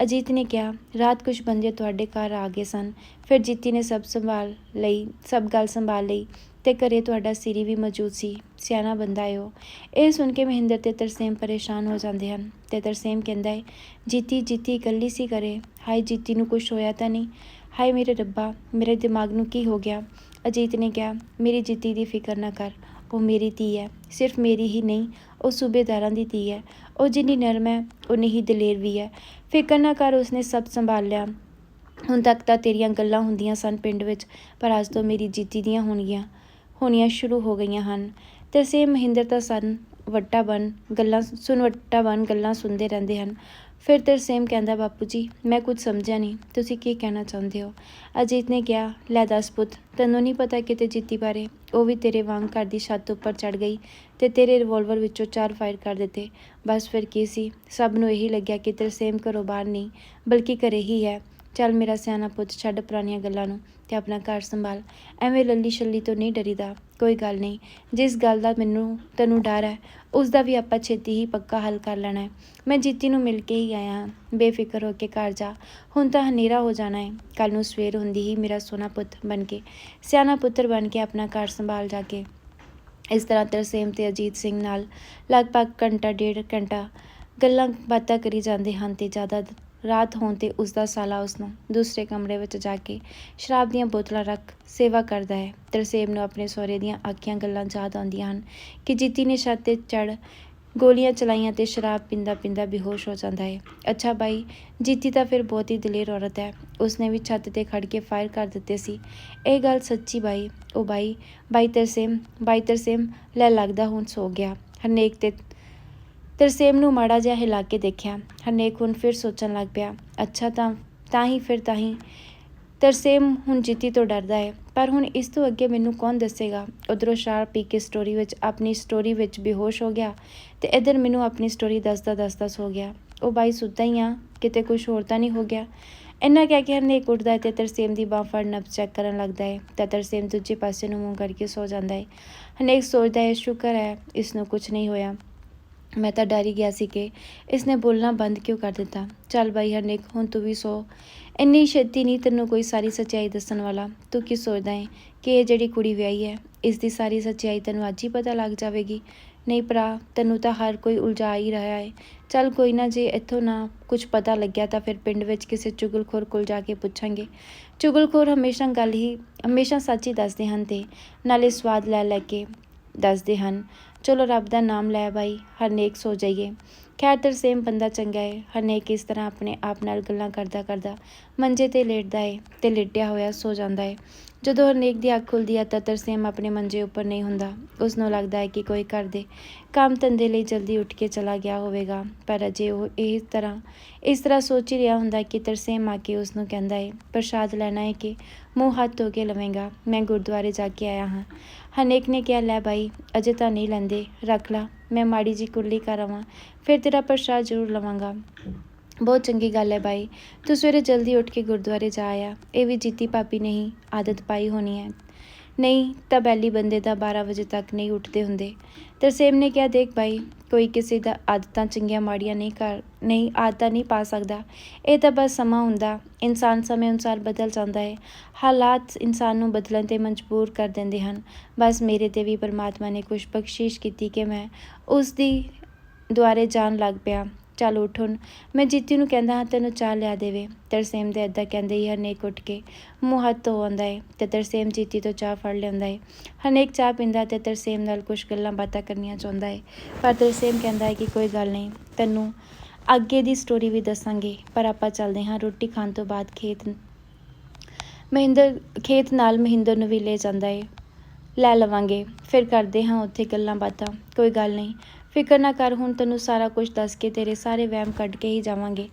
ਅਜੀਤ ਨੇ ਕਿਹਾ, ਰਾਤ ਕੁਝ ਬੰਦੇ ਤੁਹਾਡੇ ਘਰ ਆ ਗਏ ਸਨ। ਫਿਰ ਜੀਤੀ ਨੇ ਸਭ ਸੰਭਾਲ ਲਈ, ਸਭ ਗੱਲ ਸੰਭਾਲ ਲਈ ਤੇ ਘਰੇ ਤੁਹਾਡਾ ਸਿਰੀ ਵੀ ਮੌਜੂਦ ਸੀ। ਸਿਆਣਾ ਬੰਦਾ ਹੈ ਉਹ। ਇਹ ਸੁਣ ਕੇ ਮਹਿੰਦਰ ਤੇ ਤਰਸੇਮ ਪਰੇਸ਼ਾਨ ਹੋ ਜਾਂਦੇ ਹਨ ਤੇ ਤਰਸੇਮ ਕਹਿੰਦਾ ਹੈ ਜੀਤੀ ਜੀਤੀ ਇਕੱਲੀ ਸੀ ਕਰੇ ਹਾਏ, ਜੀਤੀ ਨੂੰ ਕੁਝ ਹੋਇਆ ਤਾਂ ਨਹੀਂ। ਹਾਏ ਮੇਰੇ ਰੱਬਾ, ਮੇਰੇ ਦਿਮਾਗ ਨੂੰ ਕੀ ਹੋ ਗਿਆ? ਅਜੀਤ ਨੇ ਕਿਹਾ, ਮੇਰੀ ਜੀਤੀ ਦੀ ਫਿਕਰ ਨਾ ਕਰ। ਉਹ ਮੇਰੀ ਧੀ ਹੈ। ਸਿਰਫ ਮੇਰੀ ਹੀ ਨਹੀਂ, ਉਹ ਸੂਬੇਦਾਰਾਂ ਦੀ ਧੀ ਹੈ। ਉਹ ਜਿੰਨੀ ਨਰਮ ਹੈ ਉਨੀ ਹੀ ਦਲੇਰ ਵੀ ਹੈ। ਫਿਕਰ ਨਾ ਕਰ, ਉਸਨੇ ਸਭ ਸੰਭਾਲ ਲਿਆ ਹੁਣ ਤੱਕ ਤਾਂ ਤੇਰੀਆਂ ਗੱਲਾਂ ਹੁੰਦੀਆਂ ਸਨ ਪਿੰਡ ਵਿੱਚ, ਪਰ ਅੱਜ ਤੋਂ ਮੇਰੀ ਜੀਤੀ ਦੀਆਂ ਹੋਣਗੀਆਂ, ਹੋਣੀਆਂ ਸ਼ੁਰੂ ਹੋ ਗਈਆਂ ਹਨ। ਤੇ ਸੇ ਮਹਿੰਦਰ ਤਾਂ ਸਨ ਵੱਟਾ ਬਨ ਗੱਲਾਂ ਸੁਣ ਵੱਟਾ ਬਨ ਗੱਲਾਂ ਸੁਣਦੇ ਰਹਿੰਦੇ ਹਨ। ਫਿਰ ਤਰਸੇਮ ਕਹਿੰਦਾ ਬਾਪੂ ਜੀ ਮੈਂ ਕੁਝ ਸਮਝਿਆ ਨਹੀਂ। ਤੁਸੀਂ ਕੀ ਕਹਿਣਾ ਚਾਹੁੰਦੇ ਹੋ? ਅਜੀਤ ਨੇ ਕਿਹਾ, ਲੈ ਦੱਸ ਪੁੱਤ, ਤੈਨੂੰ ਨਹੀਂ ਪਤਾ ਕਿਤੇ ਜਿੱਤੀ ਬਾਰੇ। ਉਹ ਵੀ ਤੇਰੇ ਵਾਂਗ ਘਰ ਦੀ ਛੱਤ ਉੱਪਰ ਚੜ ਗਈ ਤੇ ਤੇਰੇ ਰਿਵਾਲਵਰ ਵਿੱਚੋਂ ਚਾਰ ਫਾਇਰ ਕਰ ਦਿੱਤੇ। ਬਸ ਫਿਰ ਕੀ ਸੀ? ਸਭ ਨੂੰ ਇਹੀ ਲੱਗਿਆ ਕਿ ਤਰਸੇਮ ਘਰੋਂ ਬਾਹਰ ਨਹੀਂ, ਬਲਕਿ ਘਰੇ ਹੀ ਹੈ। ਚੱਲ ਮੇਰਾ ਸਿਆਣਾ ਪੁੱਤ, ਛੱਡ ਪੁਰਾਣੀਆਂ ਗੱਲਾਂ ਨੂੰ। ਤੇ ਆਪਣਾ ਘਰ ਸੰਭਾਲ। ਐਵੇਂ ਲੱਲੀ ਛੱਲੀ ਤੋਂ ਨਹੀਂ ਡਰੀਦਾ, ਕੋਈ ਗੱਲ ਨਹੀਂ। ਜਿਸ ਗੱਲ ਦਾ ਮੈਨੂੰ, ਤੈਨੂੰ ਡਰ ਹੈ, ਉਸ ਦਾ ਵੀ ਆਪਾਂ ਛੇਤੀ ਹੀ ਪੱਕਾ ਹੱਲ ਕਰ ਲੈਣਾ ਹੈ। ਮੈਂ ਜੀਤੀ ਨੂੰ ਮਿਲ ਕੇ ਹੀ ਆਇਆ ਹਾਂ, ਬੇਫਿਕਰ ਹੋ ਕੇ ਘਰ ਜਾ। ਹੁਣ ਤਾਂ ਹਨੇਰਾ ਹੋ ਜਾਣਾ ਹੈ। ਕੱਲ ਨੂੰ ਸਵੇਰ ਹੁੰਦੀ ਹੀ ਮੇਰਾ ਸੋਨਾ ਪੁੱਤ ਬਣ ਕੇ, ਸਿਆਣਾ ਪੁੱਤਰ ਬਣ ਕੇ ਆਪਣਾ ਘਰ ਸੰਭਾਲ ਜਾ ਕੇ। ਇਸ ਤਰ੍ਹਾਂ ਤਰਸੇਮ ਤੇ ਅਜੀਤ ਸਿੰਘ ਨਾਲ ਲਗਭਗ ਘੰਟਾ, ਡੇਢ ਘੰਟਾ ਗੱਲਾਂ ਬਾਤਾਂ ਕਰੀ ਜਾਂਦੇ ਹਨ ਤੇ ਜ਼ਿਆਦਾ ਰਾਤ ਹੋਣ ਤੇ ਉਸ ਦਾ ਸਾਲਾ ਉਸ ਨੂੰ ਦੂਸਰੇ ਕਮਰੇ ਵਿੱਚ ਜਾ ਕੇ ਸ਼ਰਾਬ ਦੀਆਂ ਬੋਤਲਾਂ ਰੱਖ ਸੇਵਾ ਕਰਦਾ ਹੈ। ਤਰਸੇਮ ਨੂੰ ਆਪਣੇ ਸਹੁਰੇ ਦੀਆਂ ਆਖੀਆਂ ਗੱਲਾਂ ਯਾਦ ਆਉਂਦੀਆਂ ਹਨ ਕਿ ਜੀਤੀ ਨੇ ਛੱਤ ਤੇ ਚੜ ਗੋਲੀਆਂ ਚਲਾਈਆਂ ਤੇ ਸ਼ਰਾਬ ਪੀਂਦਾ ਪੀਂਦਾ ਬੇਹੋਸ਼ ਹੋ ਜਾਂਦਾ ਹੈ। ਅੱਛਾ ਬਾਈ, ਜੀਤੀ ਤਾਂ ਫਿਰ ਬਹੁਤ ਹੀ ਦਲੇਰ ਔਰਤ ਹੈ। ਉਸਨੇ ਵੀ ਛੱਤ ਤੇ ਖੜ ਕੇ ਫਾਇਰ ਕਰ ਦਿੱਤੇ ਸੀ। ਇਹ ਗੱਲ ਸੱਚੀ ਬਾਈ? ਉਹ ਬਾਈ ਬਾਈ ਤਰਸੇਮ ਬਾਈ ਤਰਸੇਮ, ਲੈ ਲੱਗਦਾ ਹੁਣ ਸੋ ਗਿਆ। ਹਰਨੇਕ ਤੇ ਤਰਸੇਮ ਨੂੰ ਮਾੜਾ ਜਿਹਾ ਹਿਲਾ ਕੇ ਦੇਖਿਆ। ਹਰਨੇਕ ਹੁਣ ਫਿਰ ਸੋਚਣ ਲੱਗ ਪਿਆ। ਅੱਛਾ ਤਾਂ ਤਾਂ ਹੀ ਫਿਰ ਤਾਂ ਹੀ। ਤਰਸੇਮ ਹੁਣ ਜਿੱਤੀ ਤੋਂ ਡਰਦਾ ਹੈ। ਪਰ ਹੁਣ ਇਸ ਤੋਂ ਅੱਗੇ ਮੈਨੂੰ ਕੌਣ ਦੱਸੇਗਾ? ਉਧਰੋਂ ਸ਼ਾਰ ਪੀ ਕੇ ਸਟੋਰੀ ਵਿੱਚ ਆਪਣੀ ਸਟੋਰੀ ਵਿੱਚ ਬੇਹੋਸ਼ ਹੋ ਗਿਆ ਤੇ ਇਧਰ ਮੈਨੂੰ ਆਪਣੀ ਸਟੋਰੀ ਦੱਸਦਾ ਦੱਸਦਾ ਸੋ ਗਿਆ। ਉਹ ਬਾਈ ਸੁੱਤਾ ਹੀ ਆ, ਕਿਤੇ ਕੁਝ ਹੋਰ ਤਾਂ ਨਹੀਂ ਹੋ ਗਿਆ। ਇੰਨਾ ਕਹਿ ਕੇ ਹਰਨੇਕ ਉੱਠਦਾ ਹੈ ਤੇ ਤਰਸੇਮ ਦੀ ਬਾਂਹ ਫੜ ਨਬਜ਼ ਚੈੱਕ ਕਰਨ ਲੱਗਦਾ ਹੈ। ਤਾਂ ਤਰਸੇਮ ਦੂਜੇ ਪਾਸੇ ਨੂੰ ਮੂੰਹ ਕਰਕੇ ਸੋ ਜਾਂਦਾ ਹੈ। ਹਰਨੇਕ ਸੋਚਦਾ ਹੈ, ਸ਼ੁਕਰ ਹੈ, ਇਸ ਨੂੰ ਕੁਝ ਨਹੀਂ ਹੋਇਆ। ਮੈਂ ਤਾਂ ਡਰ ਹੀ ਗਿਆ ਸੀ ਕਿ ਇਸਨੇ ਬੋਲਣਾ ਬੰਦ ਕਿਉਂ ਕਰ ਦਿੱਤਾ? ਚੱਲ ਬਾਈ ਹਰਨੇਕ, ਹੁਣ ਤੂੰ ਵੀ ਸੋ। ਇੰਨੀ ਛੇਤੀ ਨਹੀਂ ਤੈਨੂੰ ਕੋਈ ਸਾਰੀ ਸੱਚਾਈ ਦੱਸਣ ਵਾਲਾ? ਤੂੰ ਕੀ ਸੋਚਦਾ ਹੈ ਕਿ ਇਹ ਜਿਹੜੀ ਕੁੜੀ ਵਿਆਹੀ ਹੈ ਇਸ ਦੀ ਸਾਰੀ ਸੱਚਾਈ ਤੈਨੂੰ ਅੱਜ ਹੀ ਪਤਾ ਲੱਗ ਜਾਵੇਗੀ? ਨਹੀਂ ਭਰਾ, ਤੈਨੂੰ ਤਾਂ ਹਰ ਕੋਈ ਉਲਝਾ ਹੀ ਰਿਹਾ ਹੈ ਚੱਲ ਕੋਈ ਨਾ, ਜੇ ਇੱਥੋਂ ਨਾ ਕੁਝ ਪਤਾ ਲੱਗਿਆ ਤਾਂ ਫਿਰ ਪਿੰਡ ਵਿੱਚ ਕਿਸੇ ਚੁਗਲਖੋਰ ਕੋਲ ਜਾ ਕੇ ਪੁੱਛਾਂਗੇ। ਚੁਗਲਖੋਰ ਹਮੇਸ਼ਾ ਗੱਲ ਹੀ, ਹਮੇਸ਼ਾ ਸੱਚ ਹੀ ਦੱਸਦੇ ਹਨ ਤੇ ਨਾਲੇ ਸਵਾਦ ਲੈ ਲੈ ਕੇ ਦੱਸਦੇ ਹਨ। ਚਲੋ ਰੱਬ ਦਾ ਨਾਮ ਲੈ ਬਾਈ ਹਰਨੇਕ ਸੋ ਜਾਈਏ। ਖੈਰ ਤਰਸੇਮ ਬੰਦਾ ਚੰਗਾ ਹੈ ਹਰਨੇਕ ਇਸ ਤਰ੍ਹਾਂ ਆਪਣੇ ਆਪ ਨਾਲ ਗੱਲਾਂ ਕਰਦਾ ਕਰਦਾ ਮੰਜੇ ਤੇ ਲੇਟਦਾ ਹੈ ਤੇ ਲੇਟਿਆ ਹੋਇਆ ਸੋ ਜਾਂਦਾ ਹੈ ਜਦੋਂ ਹਰਨੇਕ ਦੀ ਅੱਖ ਖੁੱਲਦੀ ਹੈ ਤਾਂ ਤਰਸੇਮ ਆਪਣੇ ਮੰਜੇ ਉੱਪਰ ਨਹੀਂ ਹੁੰਦਾ। ਉਸ ਨੂੰ ਲੱਗਦਾ ਹੈ ਕਿ ਕੋਈ ਘਰ ਦੇ ਕੰਮ ਧੰਦੇ ਲਈ ਜਲਦੀ ਉੱਠ ਕੇ ਚਲਾ ਗਿਆ ਹੋਵੇਗਾ। ਪਰ ਅਜੇ ਉਹ ਇਸ ਤਰ੍ਹਾਂ ਇਸ ਤਰ੍ਹਾਂ ਸੋਚ ਹੀ ਰਿਹਾ ਹੁੰਦਾ ਕਿ ਤਰਸੇਮ ਆ ਕੇ ਉਸ ਨੂੰ ਕਹਿੰਦਾ ਹੈ ਪ੍ਰਸ਼ਾਦ ਲੈਣਾ ਹੈ ਕਿ ਮੂੰਹ ਹੱਥ ਧੋ ਕੇ ਲਵੇਂਗਾ। ਮੈਂ ਗੁਰਦੁਆਰੇ ਜਾ ਕੇ ਆਇਆ ਹਾਂ। ਹਨੇਕ ਨੇ ਕਿਹਾ, ਲੈ ਬਾਈ, ਅਜੇ ਤਾਂ ਨਹੀਂ ਲੈਂਦੇ। ਰੱਖ ਲਾ। ਮੈਂ ਮਾੜੀ ਜੀ ਕੁਰਲੀ ਕਰ ਆਵਾਂ। ਫਿਰ ਤੇਰਾ ਪ੍ਰਸ਼ਾਦ ਜ਼ਰੂਰ ਲਵਾਂਗਾ। ਬਹੁਤ ਚੰਗੀ ਗੱਲ ਹੈ ਬਾਈ। ਤੂੰ ਸਵੇਰੇ ਜਲਦੀ ਉੱਠ ਕੇ ਗੁਰਦੁਆਰੇ ਜਾ ਆਇਆ ਇਹ ਵੀ ਜੀਤੀ ਭਾਬੀ ਨਹੀਂ ਆਦਤ ਪਾਈ ਹੋਣੀ ਹੈ। ਨਹੀਂ, ਤਾਂ ਬੈਲੀ ਬੰਦੇ ਦਾ 12 ਵਜੇ ਤੱਕ ਨਹੀਂ ਉੱਠਦੇ ਹੁੰਦੇ। ਤਰਸੇਮ ਨੇ ਕਿਹਾ, ਦੇਖ ਭਾਈ ਕੋਈ ਕਿਸੇ ਦਾ ਆਦਤਾਂ ਚੰਗੀਆਂ ਮਾੜੀਆਂ ਨਹੀਂ ਕਰ, ਨਹੀਂ, ਆਦਤਾਂ ਨਹੀਂ ਪਾ ਸਕਦਾ। ਇਹ ਤਾਂ ਬਸ ਸਮਾਂ ਹੁੰਦਾ। ਇਨਸਾਨ ਸਮੇਂ ਅਨੁਸਾਰ ਬਦਲ ਜਾਂਦਾ ਹੈ। ਹਾਲਾਤ ਇਨਸਾਨ ਨੂੰ ਬਦਲਣ ਤੇ ਮਜਬੂਰ ਕਰ ਦਿੰਦੇ ਹਨ। ਬਸ ਮੇਰੇ ਤੇ ਵੀ ਪਰਮਾਤਮਾ ਨੇ ਕੁਝ ਬਖਸ਼ਿਸ਼ ਕੀਤੀ ਕਿ ਮੈਂ ਉਸ ਦੀ ਦੁਆਰੇ ਜਾਣ ਲੱਗ ਪਿਆ। ਚੱਲ ਉੱਠ ਹੁਣ ਮੈਂ ਜੀਤੀ ਨੂੰ ਕਹਿੰਦਾ, ਹਾਂ, ਤੈਨੂੰ ਚਾਹ ਲਿਆ ਦੇਵੇ। ਤਰਸੇਮ ਦੇ ਏਦਾਂ ਕਹਿੰਦੇ ਹੀ ਹਰਨੇਕ ਉੱਠ ਕੇ ਮੂੰਹ ਹੱਥ ਧੋ ਆਉਂਦਾ ਏ। ਤੇ ਤਰਸੇਮ ਜੀਤੀ ਤੋਂ ਚਾਹ ਫੜ ਲੈਂਦਾ ਏ। ਹਰਨੇਕ ਚਾਹ ਪੀਂਦਾ ਤੇ ਤਰਸੇਮ ਨਾਲ ਕੁਝ ਗੱਲਾਂ ਬਾਤਾਂ ਕਰਨੀਆਂ ਚਾਹੁੰਦਾ ਹੈ ਪਰ ਤਰਸੇਮ ਕਹਿੰਦਾ ਹੈ ਕਿ ਕੋਈ ਗੱਲ ਨਹੀਂ, ਤੈਨੂੰ ਅੱਗੇ ਦੀ ਸਟੋਰੀ ਵੀ ਦੱਸਾਂਗੇ। ਪਰ ਆਪਾਂ ਚੱਲਦੇ ਹਾਂ ਰੋਟੀ ਖਾਣ ਤੋਂ ਬਾਅਦ ਖੇਤ ਮਹਿੰਦਰ, ਖੇਤ ਨਾਲ ਮਹਿੰਦਰ ਨੂੰ ਵੀ ਲੈ ਜਾਂਦਾ ਏ। ਲੈ ਲਵਾਂਗੇ, ਫਿਰ ਕਰਦੇ ਹਾਂ ਉੱਥੇ ਗੱਲਾਂ ਬਾਤਾਂ। ਕੋਈ ਗੱਲ ਨਹੀਂ ਫਿਕਰ ਨਾ ਕਰ, ਹੁਣ ਤੈਨੂੰ ਸਾਰਾ ਕੁਝ ਦੱਸ ਕੇ ਤੇਰੇ ਸਾਰੇ ਵਹਿਮ ਕੱਢ ਕੇ ਹੀ ਜਾਵਾਂਗੇ।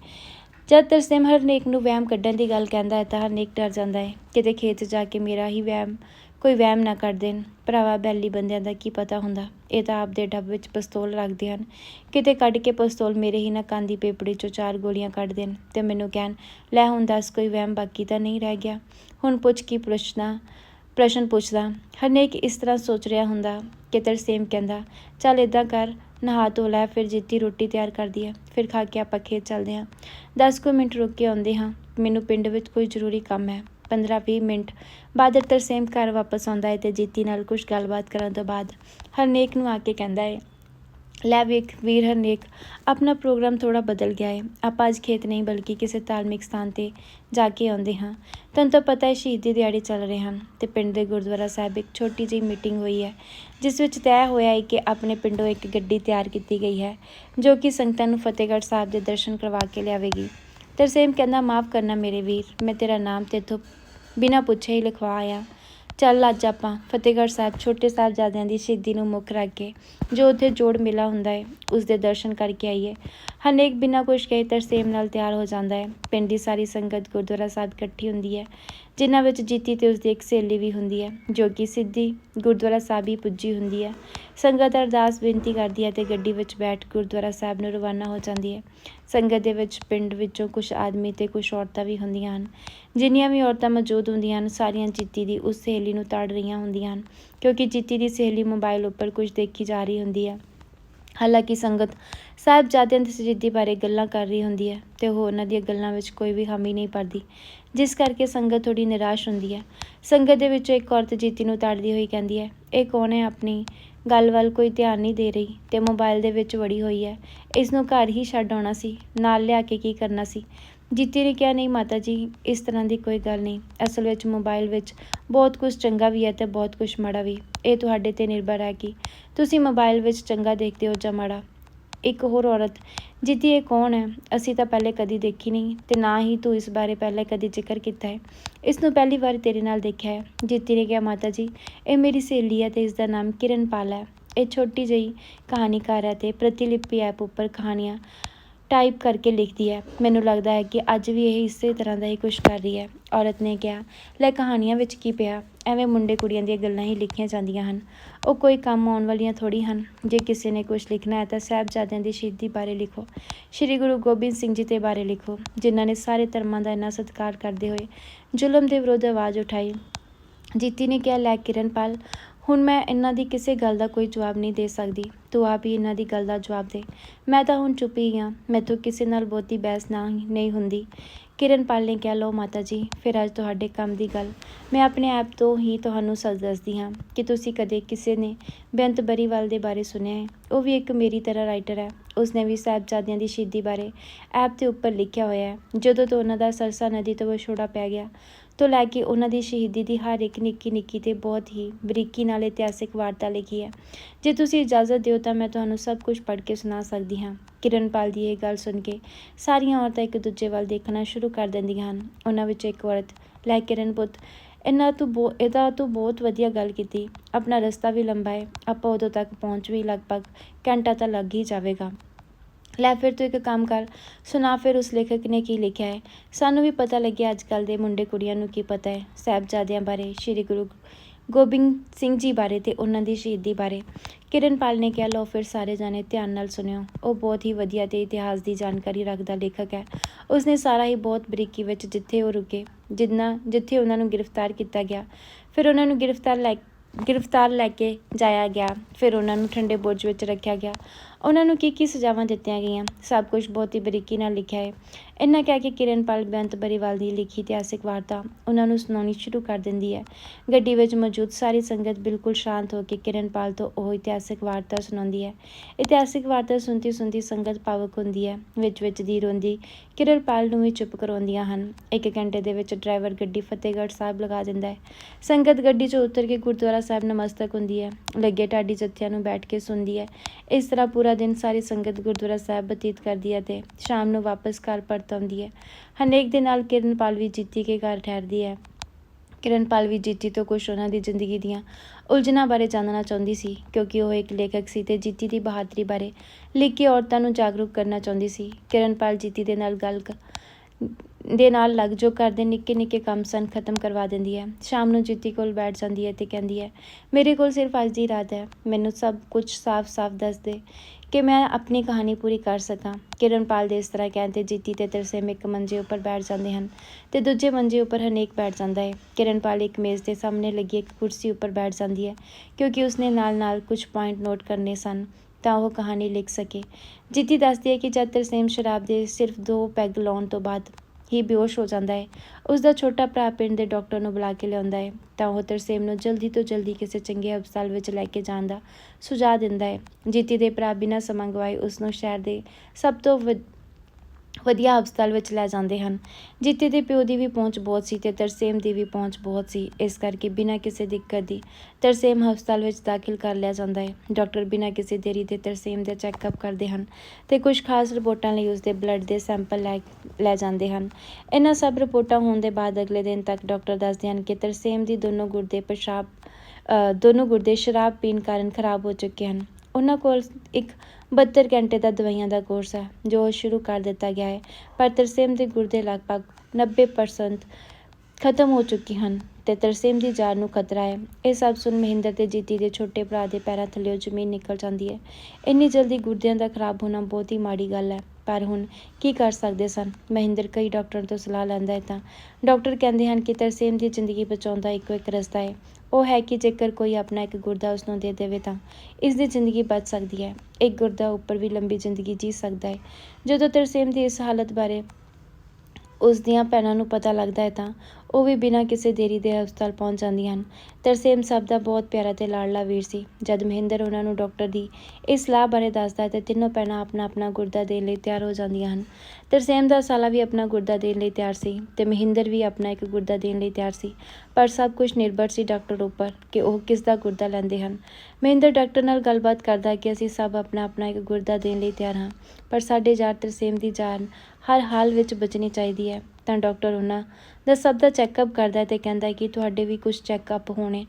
ਜਦ ਤਰਸੇਮ ਹਰਨੇਕ ਨੂੰ ਵਹਿਮ ਕੱਢਣ ਦੀ ਗੱਲ ਕਹਿੰਦਾ ਹੈ ਤਾਂ ਹਰਨੇਕ ਡਰ ਜਾਂਦਾ ਹੈ ਕਿਤੇ ਖੇਤ ਜਾ ਕੇ ਮੇਰਾ ਹੀ ਵਹਿਮ, ਕੋਈ ਵਹਿਮ ਨਾ ਕਰ ਦੇਣ। ਭਰਾਵਾ, ਬੈਲੀ ਬੰਦਿਆਂ ਦਾ ਕੀ ਪਤਾ ਹੁੰਦਾ? ਇਹ ਤਾਂ ਆਪਦੇ ਡੱਬ ਵਿੱਚ ਪਿਸਤੌਲ ਰੱਖਦੇ ਹਨ। ਕਿਤੇ ਕੱਢ ਕੇ ਪਿਸਤੌਲ ਮੇਰੇ ਹੀ ਨੱਕਾਂ ਦੀ ਪੇਪੜੀ ਚੋਂ ਚਾਰ ਗੋਲੀਆਂ ਕੱਢ ਦੇਣ ਤੇ ਮੈਨੂੰ ਕਹਿਣ, ਲੈ ਹੁਣ ਦੱਸ, ਕੋਈ ਵਹਿਮ ਬਾਕੀ ਤਾਂ ਨਹੀਂ ਰਹਿ ਗਿਆ? ਹੁਣ ਪੁੱਛ ਕੀ ਪੁੱਛਣਾ, ਪ੍ਰਸ਼ਨ ਪੁੱਛਦਾ। ਹਰਨੇਕ ਇਸ ਤਰ੍ਹਾਂ ਸੋਚ ਰਿਹਾ ਹੁੰਦਾ ਕਿ ਤਰਸੇਮ ਕਹਿੰਦਾ, ਚੱਲ ਇਦਾਂ ਕਰ ਨਹਾ ਧੋ ਲੈ, ਫਿਰ ਜੀਤੀ ਰੋਟੀ ਤਿਆਰ ਕਰਦੀ ਹੈ ਫਿਰ ਖਾ ਕੇ ਆਪਾਂ ਖੇਤ ਚੱਲਦੇ ਹਾਂ। 10 ਕੁ ਮਿੰਟ ਰੁਕ ਕੇ ਆਉਂਦੇ ਹਾਂ। ਮੈਨੂੰ ਪਿੰਡ ਵਿੱਚ ਕੋਈ ਜ਼ਰੂਰੀ ਕੰਮ ਹੈ। 15-20 ਮਿੰਟ ਬਾਅਦ ਤਰਸੇਮ ਘਰ ਵਾਪਸ ਆਉਂਦਾ ਹੈ ਤੇ ਜੀਤੀ ਨਾਲ ਕੁਝ ਗੱਲਬਾਤ ਕਰਨ ਤੋਂ ਬਾਅਦ ਹਰਨੇਕ ਨੂੰ ਆ ਕੇ ਕਹਿੰਦਾ ਹੈ ਲੈ ਵੇਖ ਵੀਰ ਹਰਨੇਕ, ਆਪਣਾ ਪ੍ਰੋਗਰਾਮ ਥੋੜਾ ਬਦਲ ਗਿਆ ਹੈ। ਆਪਾਂ ਅੱਜ ਖੇਤ ਨਹੀਂ, ਬਲਕਿ ਕਿਸੇ ਧਾਰਮਿਕ ਸਥਾਨ ਤੇ ਜਾ ਕੇ ਆਉਂਦੇ ਹਾਂ। ਤੁਹਾਨੂੰ ਤਾਂ ਪਤਾ ਹੈ ਸ਼ਹੀਦੀ ਦਿਹਾੜੀ ਚੱਲ ਰਹੇ ਹਨ ਤੇ ਪਿੰਡ ਦੇ ਗੁਰਦੁਆਰਾ ਸਾਹਿਬ ਇੱਕ ਛੋਟੀ ਜਿਹੀ ਮੀਟਿੰਗ ਹੋਈ ਹੈ, ਜਿਸ ਵਿੱਚ ਤੈਅ ਹੋਇਆ ਹੈ ਕਿ ਆਪਣੇ ਪਿੰਡੋਂ ਇੱਕ ਗੱਡੀ ਤਿਆਰ ਕੀਤੀ ਗਈ ਹੈ, ਜੋ ਕਿ ਸੰਗਤਾਂ ਨੂੰ ਫਤਿਹਗੜ੍ਹ ਸਾਹਿਬ ਦੇ ਦਰਸ਼ਨ ਕਰਵਾ ਕੇ ਲਿਆਵੇਗੀ। ਤਰਸੇਮ ਕਹਿੰਦਾ, ਮਾਫ ਕਰਨਾ ਮੇਰੇ ਵੀਰ, ਮੈਂ ਤੇਰਾ ਨਾਮ ਤੇਥੋਂ ਬਿਨਾਂ ਪੁੱਛੇ ਹੀ ਲਿਖਵਾ ਆਇਆ। ਚੱਲ ਅੱਜ ਆਪਾਂ ਫਤਿਹਗੜ੍ਹ ਸਾਹਿਬ ਛੋਟੇ ਸਾਹਿਬਜ਼ਾਦਿਆਂ ਦੀ ਸ਼ਹੀਦੀ ਨੂੰ ਮੁੱਖ ਰੱਖ ਕੇ ਜੋ ਉੱਥੇ ਜੋੜ ਮੇਲਾ ਹੁੰਦਾ ਹੈ, ਉਸ ਦੇ ਦਰਸ਼ਨ ਕਰਕੇ ਆਈਏ। ਹਨੇਕ ਬਿਨਾਂ ਕੁਛ ਕਹੇ ਤਰਸੇਮ ਨਾਲ ਤਿਆਰ ਹੋ ਜਾਂਦਾ ਹੈ। ਪਿੰਡ ਦੀ ਸਾਰੀ ਸੰਗਤ ਗੁਰਦੁਆਰਾ ਸਾਹਿਬ ਇਕੱਠੀ ਹੁੰਦੀ ਹੈ। ਜਿਨ੍ਹਾਂ ਵਿੱਚ ਜੀਤੀ ਤੇ ਉਸਦੀ ਇੱਕ ਸਹੇਲੀ ਵੀ ਹੁੰਦੀ ਹੈ ਜੋ ਕਿ ਸਿੱਧੀ ਗੁਰਦੁਆਰਾ ਸਾਹਿਬ ਹੀ ਪੁੱਜੀ ਹੁੰਦੀ ਹੈ। ਸੰਗਤ ਅਰਦਾਸ ਬੇਨਤੀ ਕਰਦੀ ਹੈ ਤੇ ਗੱਡੀ ਵਿੱਚ ਬੈਠ ਗੁਰਦੁਆਰਾ ਸਾਹਿਬ ਨੂੰ ਰਵਾਨਾ ਹੋ ਜਾਂਦੀ ਹੈ। ਸੰਗਤ ਦੇ ਵਿੱਚ ਪਿੰਡ ਵਿੱਚੋਂ ਕੁਝ ਆਦਮੀ ਤੇ ਕੁਝ ਔਰਤਾਂ ਵੀ ਹੁੰਦੀਆਂ ਹਨ। ਜਿੰਨੀਆਂ ਵੀ ਔਰਤਾਂ ਮੌਜੂਦ ਹੁੰਦੀਆਂ ਹਨ, ਸਾਰੀਆਂ ਜੀਤੀ ਦੀ ਉਸ ਸਹੇਲੀ ਨੂੰ ਤੜ ਰਹੀਆਂ ਹੁੰਦੀਆਂ ਹਨ, ਕਿਉਂਕਿ ਜੀਤੀ ਦੀ ਸਹੇਲੀ ਮੋਬਾਈਲ ਉੱਪਰ ਕੁਝ ਦੇਖੀ ਜਾ ਰਹੀ ਹੁੰਦੀ ਹੈ। ਹਾਲਾਂਕਿ ਸੰਗਤ ਸਾਹਿਬਜ਼ਾਦਿਆਂ ਦੀ ਸ਼ਹੀਦੀ ਬਾਰੇ ਗੱਲਾਂ ਕਰ ਰਹੀ ਹੁੰਦੀ ਹੈ ਤੇ ਉਹ ਉਹਨਾਂ ਦੀਆਂ ਗੱਲਾਂ ਵਿੱਚ ਕੋਈ ਵੀ ਹਾਮੀ ਨਹੀਂ ਭਰਦੀ, ਜਿਸ ਕਰਕੇ ਸੰਗਤ ਥੋੜੀ ਨਿਰਾਸ਼ ਹੁੰਦੀ ਹੈ। ਸੰਗਤ ਦੇ ਵਿੱਚੋਂ ਇੱਕ ਔਰਤ ਜੀਤੀ ਨੂੰ ਤਾੜਦੀ ਹੋਈ ਕਹਿੰਦੀ ਹੈ, ਇਹ ਕੌਣ ਹੈ? ਆਪਣੀ ਗੱਲ ਵੱਲ ਕੋਈ ਧਿਆਨ ਨਹੀਂ ਦੇ ਰਹੀ ਤੇ ਮੋਬਾਈਲ ਦੇ ਵਿੱਚ ਵੜੀ ਹੋਈ ਹੈ। ਇਸ ਨੂੰ ਘਰ ਹੀ ਛੱਡ ਆਉਣਾ ਸੀ, ਨਾਲ ਲਿਆ ਕੇ ਕੀ ਕਰਨਾ ਸੀ? ਜੀਤੀ ਨੇ ਕਿਹਾ, ਨਹੀਂ ਮਾਤਾ ਜੀ, ਇਸ ਤਰ੍ਹਾਂ ਦੀ ਕੋਈ ਗੱਲ ਨਹੀਂ। ਅਸਲ ਵਿੱਚ ਮੋਬਾਈਲ ਵਿੱਚ ਬਹੁਤ ਕੁਝ ਚੰਗਾ ਵੀ ਹੈ ਤੇ ਬਹੁਤ ਕੁਝ ਮਾੜਾ ਵੀ। ਇਹ ਤੁਹਾਡੇ ਤੇ ਨਿਰਭਰ ਹੈ ਕਿ ਤੁਸੀਂ ਮੋਬਾਈਲ ਵਿੱਚ ਚੰਗਾ ਦੇਖਦੇ ਹੋ ਜਾਂ ਮਾੜਾ। ਇੱਕ ਹੋਰ ਔਰਤ, ਜੀਤੀ, ਇਹ ਕੌਣ ਹੈ? ਅਸੀਂ ਤਾਂ ਪਹਿਲੇ ਕਦੀ ਦੇਖੀ ਨਹੀਂ ਤੇ ਨਾ ਹੀ ਤੂੰ ਇਸ ਬਾਰੇ ਪਹਿਲੇ ਕਦੀ ਜ਼ਿਕਰ ਕੀਤਾ ਹੈ। ਇਸ ਨੂੰ ਪਹਿਲੀ ਵਾਰ ਤੇਰੇ ਨਾਲ ਦੇਖਿਆ ਹੈ। ਜਿੱਤੀ ਨੇ ਕਿਹਾ, ਮਾਤਾ ਜੀ, ਇਹ ਮੇਰੀ ਸਹੇਲੀ ਹੈ ਤੇ ਇਸ ਦਾ ਨਾਮ ਕਿਰਨਪਾਲ ਹੈ। ਇਹ ਛੋਟੀ ਜਿਹੀ ਕਹਾਣੀਕਾਰ ਹੈ ਤੇ ਪ੍ਰਤੀਲਿਪੀ ਐਪ ਉੱਪਰ ਕਹਾਣੀਆਂ ਟਾਈਪ ਕਰਕੇ ਲਿਖਦੀ ਹੈ। ਮੈਨੂੰ ਲੱਗਦਾ ਹੈ ਕਿ ਅੱਜ ਵੀ ਇਹ ਇਸੇ ਤਰ੍ਹਾਂ ਦਾ ਹੀ ਕੁਛ ਕਰ ਰਹੀ ਹੈ। ਔਰਤ ਨੇ ਕਿਹਾ, ਲੈ ਕਹਾਣੀਆਂ ਵਿੱਚ ਕੀ ਪਿਆ? ਐਵੇਂ ਮੁੰਡੇ ਕੁੜੀਆਂ ਦੀਆਂ ਗੱਲਾਂ ਹੀ ਲਿਖੀਆਂ ਜਾਂਦੀਆਂ ਹਨ। ਉਹ ਕੋਈ ਕੰਮ ਆਉਣ ਵਾਲੀਆਂ ਥੋੜੀ ਹਨ। ਜੇ ਕਿਸੇ ਨੇ ਕੁਝ ਲਿਖਣਾ ਹੈ ਤਾਂ ਸਾਹਿਬਜ਼ਾਦਿਆਂ ਦੀ ਸ਼ਹੀਦੀ ਬਾਰੇ ਲਿਖੋ। ਸ੍ਰੀ ਗੁਰੂ ਗੋਬਿੰਦ ਸਿੰਘ ਜੀ ਦੇ ਬਾਰੇ ਲਿਖੋ, ਜਿਨ੍ਹਾਂ ਨੇ ਸਾਰੇ ਧਰਮਾਂ ਦਾ ਇੰਨਾ ਸਤਿਕਾਰ ਕਰਦੇ ਹੋਏ ਜ਼ੁਲਮ ਦੇ ਵਿਰੁੱਧ ਆਵਾਜ਼ ਉਠਾਈ। ਜੀਤੀ ਨੇ ਕਿਹਾ, ਲੈ ਕਿਰਨਪਾਲ ਹੁਣ ਮੈਂ ਇਹਨਾਂ ਦੀ ਕਿਸੇ ਗੱਲ ਦਾ ਕੋਈ ਜਵਾਬ ਨਹੀਂ ਦੇ ਸਕਦੀ। ਤੂੰ ਆਪ ਹੀ ਇਹਨਾਂ ਦੀ ਗੱਲ ਦਾ ਜਵਾਬ ਦੇ। ਮੈਂ ਤਾਂ ਹੁਣ ਚੁੱਪ ਹੀ ਹਾਂ। ਮੈਥੋਂ ਕਿਸੇ ਨਾਲ ਬਹੁਤੀ ਬਹਿਸ ਨਾ ਨਹੀਂ ਹੁੰਦੀ। ਕਿਰਨਪਾਲ ਨੇ ਕਿਹਾ, ਲਓ ਮਾਤਾ ਜੀ, ਫਿਰ ਅੱਜ ਤੁਹਾਡੇ ਕੰਮ ਦੀ ਗੱਲ। ਮੈਂ ਆਪਣੇ ਆਪ ਤੋਂ ਹੀ ਤੁਹਾਨੂੰ ਸੱਚ ਦੱਸਦੀ ਹਾਂ ਕਿ ਤੁਸੀਂ ਕਦੇ ਕਿਸੇ ਨੇ ਬੇਅੰਤ ਬਰੀਵਾਲ ਦੇ ਬਾਰੇ ਸੁਣਿਆ ਹੈ। ਉਹ ਵੀ ਇੱਕ ਮੇਰੀ ਤਰ੍ਹਾਂ ਰਾਈਟਰ ਹੈ। ਉਸਨੇ ਵੀ ਸਾਹਿਬਜ਼ਾਦਿਆਂ ਦੀ ਸ਼ਹੀਦੀ ਬਾਰੇ ਐਪ ਦੇ ਉੱਪਰ ਲਿਖਿਆ ਹੋਇਆ ਹੈ। ਜਦੋਂ ਤੋਂ ਉਹਨਾਂ ਦਾ ਸਰਸਾ ਨਦੀ ਤੋਂ ਵਿਛੋੜਾ ਪੈ ਗਿਆ ਤੋਂ ਲੈ ਕੇ ਉਹਨਾਂ ਦੀ ਸ਼ਹੀਦੀ ਦੀ ਹਰ ਇੱਕ ਨਿੱਕੀ ਨਿੱਕੀ ਤੇ ਬਹੁਤ ਹੀ ਬਰੀਕੀ ਨਾਲ ਇਤਿਹਾਸਿਕ ਵਾਰਤਾ ਲਿਖੀ ਹੈ। ਜੇ ਤੁਸੀਂ ਇਜਾਜ਼ਤ ਦਿਓ ਤਾਂ ਮੈਂ ਤੁਹਾਨੂੰ ਸਭ ਕੁਝ ਪੜ੍ਹ ਕੇ ਸੁਣਾ ਸਕਦੀ ਹਾਂ। ਕਿਰਨਪਾਲ ਦੀ ਇਹ ਗੱਲ ਸੁਣ ਕੇ ਸਾਰੀਆਂ ਔਰਤਾਂ ਇੱਕ ਦੂਜੇ ਵੱਲ ਦੇਖਣਾ ਸ਼ੁਰੂ ਕਰ ਦਿੰਦੀਆਂ ਹਨ। ਉਹਨਾਂ ਵਿੱਚ ਇੱਕ ਔਰਤ, ਲੈ ਕਿਰਨ ਪੁੱਤ, ਇਹਨਾਂ ਤੂੰ ਬੋ ਇਹਦਾ ਤੂੰ ਬਹੁਤ ਵਧੀਆ ਗੱਲ ਕੀਤੀ। ਆਪਣਾ ਰਸਤਾ ਵੀ ਲੰਬਾ ਹੈ। ਆਪਾਂ ਉਦੋਂ ਤੱਕ ਪਹੁੰਚ ਵੀ ਲਗਭਗ ਘੰਟਾ ਤਾਂ ਲੱਗ ਹੀ ਜਾਵੇਗਾ। ਲੈ ਫਿਰ ਤੂੰ ਇੱਕ ਕੰਮ ਕਰ, ਸੁਣਾ ਫਿਰ ਉਸ ਲੇਖਕ ਨੇ ਕੀ ਲਿਖਿਆ ਹੈ। ਸਾਨੂੰ ਵੀ ਪਤਾ ਲੱਗਿਆ ਅੱਜ ਕੱਲ ਦੇ ਮੁੰਡੇ ਕੁੜੀਆਂ ਨੂੰ ਕੀ ਪਤਾ ਹੈ, ਸਾਹਿਬਜ਼ਾਦਿਆਂ ਬਾਰੇ, ਸ੍ਰੀ ਗੁਰੂ ਗੋਬਿੰਦ ਸਿੰਘ ਜੀ ਬਾਰੇ ਤੇ ਉਹਨਾਂ ਦੀ ਸ਼ਹੀਦੀ ਬਾਰੇ। ਕਿਰਨਪਾਲ ਨੇ ਕਿਹਾ, ਲਓ ਫਿਰ ਸਾਰੇ ਜਾਣੇ ਧਿਆਨ ਨਾਲ ਸੁਣਿਓ, ਉਹ ਬਹੁਤ ਹੀ ਵਧੀਆ ਤੇ ਇਤਿਹਾਸ ਦੀ ਜਾਣਕਾਰੀ ਰੱਖਦਾ ਲੇਖਕ ਹੈ। ਉਸਨੇ ਸਾਰਾ ਹੀ ਬਹੁਤ ਬਰੀਕੀ ਵਿੱਚ ਜਿੱਥੇ ਉਹ ਰੁਕੇ, ਜਿੰਨਾ, ਜਿੱਥੇ ਉਹਨਾਂ ਨੂੰ ਗ੍ਰਿਫਤਾਰ ਕੀਤਾ ਗਿਆ, ਫਿਰ ਉਹਨਾਂ ਨੂੰ ਗ੍ਰਿਫਤਾਰ ਲੈ ਗ੍ਰਿਫਤਾਰ ਲੈ ਕੇ ਜਾਇਆ ਗਿਆ, ਫਿਰ ਉਹਨਾਂ ਨੂੰ ਠੰਡੇ ਬੁਰਜ ਵਿੱਚ ਰੱਖਿਆ ਗਿਆ। ਉਹਨਾਂ ਨੂੰ ਕੀ ਕੀ ਸਜ਼ਾਵਾਂ ਦਿੱਤੀਆਂ ਗਈਆਂ? ਸਭ ਕੁਝ ਬਹੁਤ ਹੀ ਬਰੀਕੀ ਨਾਲ ਲਿਖਿਆ ਹੈ। ਇੰਨਾ ਕਹਿ ਕੇ ਕਿਰਨਪਾਲ ਬੇਅੰਤ ਬਰੀਵਾਲ ਦੀ ਲਿਖੀ ਇਤਿਹਾਸਿਕ ਵਾਰਤਾ ਉਹਨਾਂ ਨੂੰ ਸੁਣਾਉਣੀ ਸ਼ੁਰੂ ਕਰ ਦਿੰਦੀ ਹੈ। ਗੱਡੀ ਵਿੱਚ ਮੌਜੂਦ ਸਾਰੀ ਸੰਗਤ ਬਿਲਕੁਲ ਸ਼ਾਂਤ ਹੋ ਕੇ ਕਿਰਨਪਾਲ ਤੋਂ ਉਹ ਇਤਿਹਾਸਿਕ ਵਾਰਤਾ ਸੁਣਾਉਂਦੀ ਹੈ। ਇਤਿਹਾਸਿਕ ਵਾਰਤਾ ਸੁਣਦੀ ਸੁਣਦੀ ਸੰਗਤ ਭਾਵਕ ਹੁੰਦੀ ਹੈ। ਵਿੱਚ ਵਿੱਚ ਦੀ ਰੋਂਦੀ ਕਿਰਨਪਾਲ ਨੂੰ ਵੀ ਚੁੱਪ ਕਰਾਉਂਦੀਆਂ ਹਨ। ਇੱਕ ਘੰਟੇ ਦੇ ਵਿੱਚ ਡਰਾਈਵਰ ਗੱਡੀ ਫਤਿਹਗੜ੍ਹ ਸਾਹਿਬ ਲਗਾ ਦਿੰਦਾ ਹੈ। ਸੰਗਤ ਗੱਡੀ 'ਚੋਂ ਉਤਰ ਕੇ ਗੁਰਦੁਆਰਾ ਸਾਹਿਬ ਨਮਸਤਕ ਹੁੰਦੀ ਹੈ। ਲੱਗੇ ਢਾਡੀ ਜੱਥਿਆਂ ਨੂੰ ਬੈਠ ਕੇ ਸੁਣਦੀ ਹੈ। ਇਸ ਤਰ੍ਹਾਂ ਪੂਰਾ ਦਿਨ ਸਾਰੀ ਸੰਗਤ ਗੁਰਦੁਆਰਾ ਸਾਹਿਬ ਬਤੀਤ ਕਰਦੀ ਹੈ ਤੇ ਸ਼ਾਮ ਨੂੰ ਵਾਪਸ ਘਰ ਪਰਤ ਆਉਂਦੀ ਹੈ। ਹਨੇਕ ਦੇ ਨਾਲ ਕਿਰਨਪਾਲ ਵੀ ਜੀਤੀ ਕੇ ਘਰ ਠਹਿਰਦੀ ਹੈ। ਕਿਰਨਪਾਲ ਵੀ ਜੀਤੀ ਤੋਂ ਕੁਝ ਉਹਨਾਂ ਦੀ ਜ਼ਿੰਦਗੀ ਦੀਆਂ ਉਲਝਣਾਂ ਬਾਰੇ ਜਾਣਨਾ ਚਾਹੁੰਦੀ ਸੀ, ਕਿਉਂਕਿ ਉਹ ਇੱਕ ਲੇਖਕ ਸੀ ਤੇ ਜੀਤੀ ਦੀ ਬਹਾਦਰੀ ਬਾਰੇ ਲਿਖ ਕੇ ਔਰਤਾਂ ਨੂੰ ਜਾਗਰੂਕ ਕਰਨਾ ਚਾਹੁੰਦੀ ਸੀ। ਕਿਰਨਪਾਲ ਜੀਤੀ ਦੇ ਨਾਲ ਗੱਲ ਦੇ ਨਾਲ ਲੱਗ ਜੋ ਕਰਦੇ ਨਿੱਕੇ ਨਿੱਕੇ ਕੰਮ ਸਨ, ਖਤਮ ਕਰਵਾ ਦਿੰਦੀ ਹੈ। ਸ਼ਾਮ ਨੂੰ ਜੀਤੀ ਕੋਲ ਬੈਠ ਜਾਂਦੀ ਹੈ ਤੇ ਕਹਿੰਦੀ ਹੈ, ਮੇਰੇ ਕੋਲ ਸਿਰਫ ਅੱਜ ਦੀ ਰਾਤ ਹੈ। ਮੈਨੂੰ ਸਭ ਕੁਝ ਸਾਫ਼-ਸਾਫ਼ ਦੱਸ ਦੇ। ਕਿ ਮੈਂ ਆਪਣੀ ਕਹਾਣੀ ਪੂਰੀ ਕਰ ਸਕਾਂ। ਕਿਰਨਪਾਲ ਦੇ ਇਸ ਤਰ੍ਹਾਂ ਕਹਿੰਦੇ, ਜੀਤੀ ਤੇ ਤਰਸੇਮ ਇੱਕ ਮੰਜੇ ਉੱਪਰ ਬੈਠ ਜਾਂਦੇ ਹਨ ਤੇ ਦੂਜੇ ਮੰਜੇ ਉੱਪਰ ਹਨੇਕ ਬੈਠ ਜਾਂਦਾ ਹੈ। ਕਿਰਨਪਾਲ ਇੱਕ ਮੇਜ਼ ਦੇ ਸਾਹਮਣੇ ਲੱਗੀ ਇੱਕ ਕੁਰਸੀ ਉੱਪਰ ਬੈਠ ਜਾਂਦੀ ਹੈ ਕਿਉਂਕਿ ਉਸਨੇ ਨਾਲ-ਨਾਲ ਕੁਝ ਪੁਆਇੰਟ ਨੋਟ ਕਰਨੇ ਸਨ ਤਾਂ ਉਹ ਕਹਾਣੀ ਲਿਖ ਸਕੇ। ਜਿੱਤੀ ਦੱਸਦੀ ਹੈ ਕਿ ਜਦ ਤਰਸੇਮ ਸ਼ਰਾਬ ਦੇ ਸਿਰਫ ਦੋ ਪੈਗ ਲਾਉਣ ਤੋਂ ਬਾਅਦ ਹੀ ਬੇਹੋਸ਼ ਹੋ ਜਾਂਦਾ ਹੈ। ਉਸ ਦਾ ਛੋਟਾ ਭਰਾ ਪਿੰਡ ਦੇ ਡਾਕਟਰ ਨੂੰ ਬੁਲਾ ਕੇ ਲਿਆਉਂਦਾ ਹੈ। ਤਾਂ ਉਹ ਤਰਸੇਮ ਨੂੰ ਜਲਦੀ ਤੋਂ ਜਲਦੀ ਕਿਸੇ ਚੰਗੇ ਹਸਪਤਾਲ ਵਿੱਚ ਲੈ ਕੇ ਜਾਣ ਦਾ ਸੁਝਾਅ ਦਿੰਦਾ ਹੈ। ਜੀਤੀ ਦੇ ਭਰਾ ਬਿਨਾਂ ਸਮਾਂ ਗਵਾਏ ਉਸ ਨੂੰ ਸ਼ਹਿਰ ਦੇ ਸਭ ਤੋਂ ਵ- ਵਧੀਆ ਹਸਪਤਾਲ ਵਿੱਚ ਲੈ ਜਾਂਦੇ ਹਨ। ਜੀਤੀ ਦੇ ਪਿਓ ਦੀ ਵੀ ਪਹੁੰਚ ਬਹੁਤ ਸੀ ਤੇ ਤਰਸੇਮ ਦੀ ਵੀ ਪਹੁੰਚ ਬਹੁਤ ਸੀ। ਇਸ ਕਰਕੇ ਬਿਨਾਂ ਕਿਸੇ ਦਿੱਕਤ ਦੀ ਤਰਸੇਮ ਹਸਪਤਾਲ ਵਿੱਚ ਦਾਖਲ ਕਰ ਲਿਆ ਜਾਂਦਾ ਹੈ। ਡਾਕਟਰ ਬਿਨਾਂ ਕਿਸੇ ਦੇਰੀ ਦੇ ਤਰਸੇਮ ਦਾ ਚੈੱਕਅਪ ਕਰਦੇ ਹਨ ਤੇ ਕੁਝ ਖਾਸ ਰਿਪੋਰਟਾਂ ਲਈ ਉਸਦੇ ਬਲੱਡ ਦੇ ਸੈਂਪਲ ਲੈ ਲੈ ਜਾਂਦੇ ਹਨ। ਇਹਨਾਂ ਸਭ ਰਿਪੋਰਟਾਂ ਹੋਣ ਦੇ ਬਾਅਦ ਅਗਲੇ ਦਿਨ ਤੱਕ ਡਾਕਟਰ ਦੱਸਦੇ ਹਨ ਕਿ ਤਰਸੇਮ ਦੀ ਦੋਨੋਂ ਗੁਰਦੇ ਪਿਸ਼ਾਬ ਦੋਨੋਂ ਗੁਰਦੇ ਸ਼ਰਾਬ ਪੀਣ ਕਾਰਨ ਖਰਾਬ ਹੋ ਚੁੱਕੇ ਹਨ। ਉਹਨਾਂ ਕੋਲ ਇੱਕ 72 ਘੰਟੇ ਦਾ ਦਵਾਈਆਂ ਦਾ ਕੋਰਸ ਹੈ, ਜੋ ਸ਼ੁਰੂ ਕਰ ਦਿੱਤਾ ਗਿਆ ਹੈ। ਪਰ ਤਰਸੇਮ ਦੇ ਗੁਰਦੇ ਲਗਭਗ 90% ਖਤਮ ਹੋ ਚੁੱਕੇ ਹਨ ਤੇ ਤਰਸੇਮ ਦੀ ਜਾਨ ਨੂੰ ਖਤਰਾ ਹੈ। ਇਹ ਸਭ ਸੁਣ ਮਹਿੰਦਰ ਤੇ ਜੀਤੀ ਦੇ ਛੋਟੇ ਭਰਾ ਦੇ ਪੈਰਾਂ ਥੱਲੇੋਂ ਜ਼ਮੀਨ ਨਿਕਲ ਜਾਂਦੀ ਹੈ। ਇੰਨੀ ਜਲਦੀ ਗੁਰਦਿਆਂ ਦਾ ਖਰਾਬ ਹੋਣਾ ਬਹੁਤ ਹੀ ਮਾੜੀ ਗੱਲ ਹੈ, ਪਰ ਹੁਣ ਕੀ ਕਰ ਸਕਦੇ ਸਨ? ਮਹਿੰਦਰ ਕਈ ਡਾਕਟਰਾਂ ਤੋਂ ਸਲਾਹ ਲੈਂਦਾ ਹੈ ਤਾਂ। ਡਾਕਟਰ ਕਹਿੰਦੇ ਹਨ ਕਿ ਤਰਸੇਮ ਦੀ ਜ਼ਿੰਦਗੀ ਬਚਾਉਣ ਦਾ ਇੱਕੋ ਇੱਕ ਰਸਤਾ ਹੈ। ਉਹ ਹੈ ਕਿ ਜੇਕਰ ਕੋਈ ਆਪਣਾ ਇੱਕ ਗੁਰਦਾ ਉਸ ਨੂੰ ਦੇ ਦੇਵੇ ਤਾਂ ਇਸ ਦੀ ਜ਼ਿੰਦਗੀ ਬਚ ਸਕਦੀ ਹੈ। ਇੱਕ ਗੁਰਦਾ ਉੱਪਰ ਵੀ ਲੰਬੀ ਜ਼ਿੰਦਗੀ ਜੀ ਸਕਦਾ ਹੈ। ਜਦੋਂ ਤਰਸੇਮ ਦੀ ਇਸ ਹਾਲਤ ਬਾਰੇ ਉਸ ਦੀਆਂ ਭੈਣਾਂ ਨੂੰ ਪਤਾ ਲੱਗਦਾ ਹੈ ਤਾਂ ਉਹ ਵੀ ਬਿਨਾਂ ਕਿਸੇ ਦੇਰੀ ਦੇ ਹਸਪਤਾਲ ਪਹੁੰਚ ਜਾਂਦੀਆਂ ਹਨ। ਤਰਸੇਮ ਸਭ ਦਾ ਬਹੁਤ ਪਿਆਰਾ ਤੇ ਲਾਡਲਾ ਵੀਰ ਸੀ। ਜਦ ਮਹਿੰਦਰ ਉਹਨਾਂ ਨੂੰ ਡਾਕਟਰ ਦੀ ਇਸ ਸਲਾਹ ਬਾਰੇ ਦੱਸਦਾ ਹੈ ਤੇ ਤਿੰਨੋਂ ਭੈਣਾਂ ਆਪਣਾ ਆਪਣਾ ਗੁਰਦਾ ਦੇਣ ਲਈ ਤਿਆਰ ਹੋ ਜਾਂਦੀਆਂ ਹਨ। ਤਰਸੇਮ ਦਾ ਸਾਲਾ ਵੀ ਆਪਣਾ ਗੁਰਦਾ ਦੇਣ ਲਈ ਤਿਆਰ ਸੀ ਤੇ ਮਹਿੰਦਰ ਵੀ ਆਪਣਾ ਇੱਕ ਗੁਰਦਾ ਦੇਣ ਲਈ ਤਿਆਰ ਸੀ। ਪਰ ਸਭ ਕੁਝ ਨਿਰਭਰ ਸੀ ਡਾਕਟਰ ਉੱਪਰ ਕਿ ਉਹ ਕਿਸ ਦਾ ਗੁਰਦਾ ਲੈਂਦੇ ਹਨ। ਮਹਿੰਦਰ ਡਾਕਟਰ ਨਾਲ ਗੱਲਬਾਤ ਕਰਦਾ ਕਿ ਅਸੀਂ ਸਭ ਆਪਣਾ ਆਪਣਾ ਇੱਕ ਗੁਰਦਾ ਦੇਣ ਲਈ ਤਿਆਰ ਹਾਂ। ਪਰ ਸਾਡੇ ਯਾਰ ਤਰਸੇਮ ਦੀ ਜਾਨ ਹਰ ਹਾਲ ਵਿੱਚ ਬਚਣੀ ਚਾਹੀਦੀ ਹੈ। ਤਾਂ ਡਾਕਟਰ ਉਹਨਾਂ ਦਾ ਸਭ ਦਾ ਚੈੱਕਅਪ ਕਰਦਾ ਹੈ ਤੇ ਕਹਿੰਦਾ ਕਿ ਤੁਹਾਡੇ ਵੀ ਕੁਝ ਚੈੱਕਅਪ ਹੋਣੇ।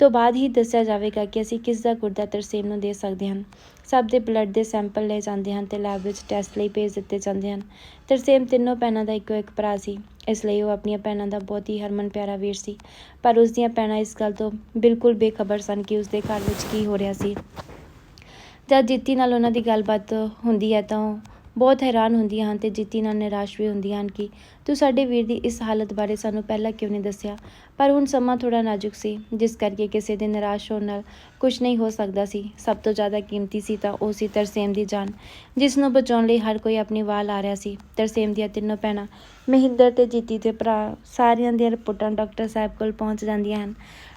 ਤੋਂ ਬਾਅਦ ਹੀ ਦੱਸਿਆ ਜਾਵੇਗਾ ਕਿ ਅਸੀਂ ਕਿਸ ਦਾ ਗੁਰਦਾ ਤਰਸੇਮ ਨੂੰ ਦੇ ਸਕਦੇ ਹਨ ਸਭ ਦੇ ਬਲੱਡ ਦੇ ਸੈਂਪਲ ਲਏ ਜਾਂਦੇ ਹਨ ਤੇ ਲੈਬ ਵਿੱਚ ਟੈਸਟ ਲਈ ਭੇਜ ਦਿੱਤੇ ਜਾਂਦੇ ਹਨ। ਤਰਸੇਮ ਤਿੰਨੋਂ ਭੈਣਾਂ ਦਾ ਇੱਕੋ ਇੱਕ ਭਰਾ ਸੀ। ਇਸ ਲਈ ਉਹ ਆਪਣੀਆਂ ਭੈਣਾਂ ਦਾ ਬਹੁਤ ਹੀ ਹਰਮਨ ਪਿਆਰਾ ਵੀਰ ਸੀ। ਪਰ ਉਸ ਦੀਆਂ ਭੈਣਾਂ ਇਸ ਗੱਲ ਤੋਂ ਬਿਲਕੁਲ ਬੇਖਬਰ ਸਨ ਕਿ ਉਸ ਦੇ ਘਰ ਵਿੱਚ ਕੀ ਹੋ ਰਿਹਾ ਸੀ। ਜਦ ਜਿੱਤੀ ਨਾਲ ਉਹਨਾਂ ਦੀ ਗੱਲਬਾਤ ਹੁੰਦੀ ਹੈ ਤਾਂ ਉਹ ਬਹੁਤ ਹੈਰਾਨ ਹੁੰਦੀਆਂ ਹਨ ਤੇ ਜੀਤੀ ਨਾਲ ਨਿਰਾਸ਼ ਵੀ ਹੁੰਦੀਆਂ ਹਨ ਕਿ ਤੂੰ ਸਾਡੇ ਵੀਰ ਦੀ ਇਸ ਹਾਲਤ ਬਾਰੇ ਸਾਨੂੰ ਪਹਿਲਾਂ ਕਿਉਂ ਨਹੀਂ ਦੱਸਿਆ? ਪਰ ਹੁਣ ਸਮਾਂ ਥੋੜਾ ਨਾਜ਼ੁਕ ਸੀ, ਜਿਸ ਕਰਕੇ ਕਿਸੇ ਦੇ ਨਿਰਾਸ਼ ਹੋਣ ਨਾਲ ਕੁਝ ਨਹੀਂ ਹੋ ਸਕਦਾ ਸੀ। ਸਭ ਤੋਂ ਜ਼ਿਆਦਾ ਕੀਮਤੀ ਸੀ ਤਾਂ ਉਹ ਸੀ ਤਰਸੇਮ ਦੀ ਜਾਨ, ਜਿਸ ਨੂੰ ਬਚਾਉਣ ਲਈ ਹਰ ਕੋਈ ਆਪਣੀ ਵਾਹ ਲਾ ਰਿਹਾ ਸੀ। ਤਰਸੇਮ ਦੀਆਂ ਤਿੰਨੋਂ ਭੈਣਾਂ ਮਹਿੰਦਰ ਤੇ ਜੀਤੀ ਦੇ ਭਰਾ, ਸਾਰਿਆਂ ਦੀਆਂ ਰਿਪੋਰਟਾਂ ਡਾਕਟਰ ਸਾਹਿਬ ਕੋਲ ਪਹੁੰਚ ਜਾਂਦੀਆਂ ਹਨ।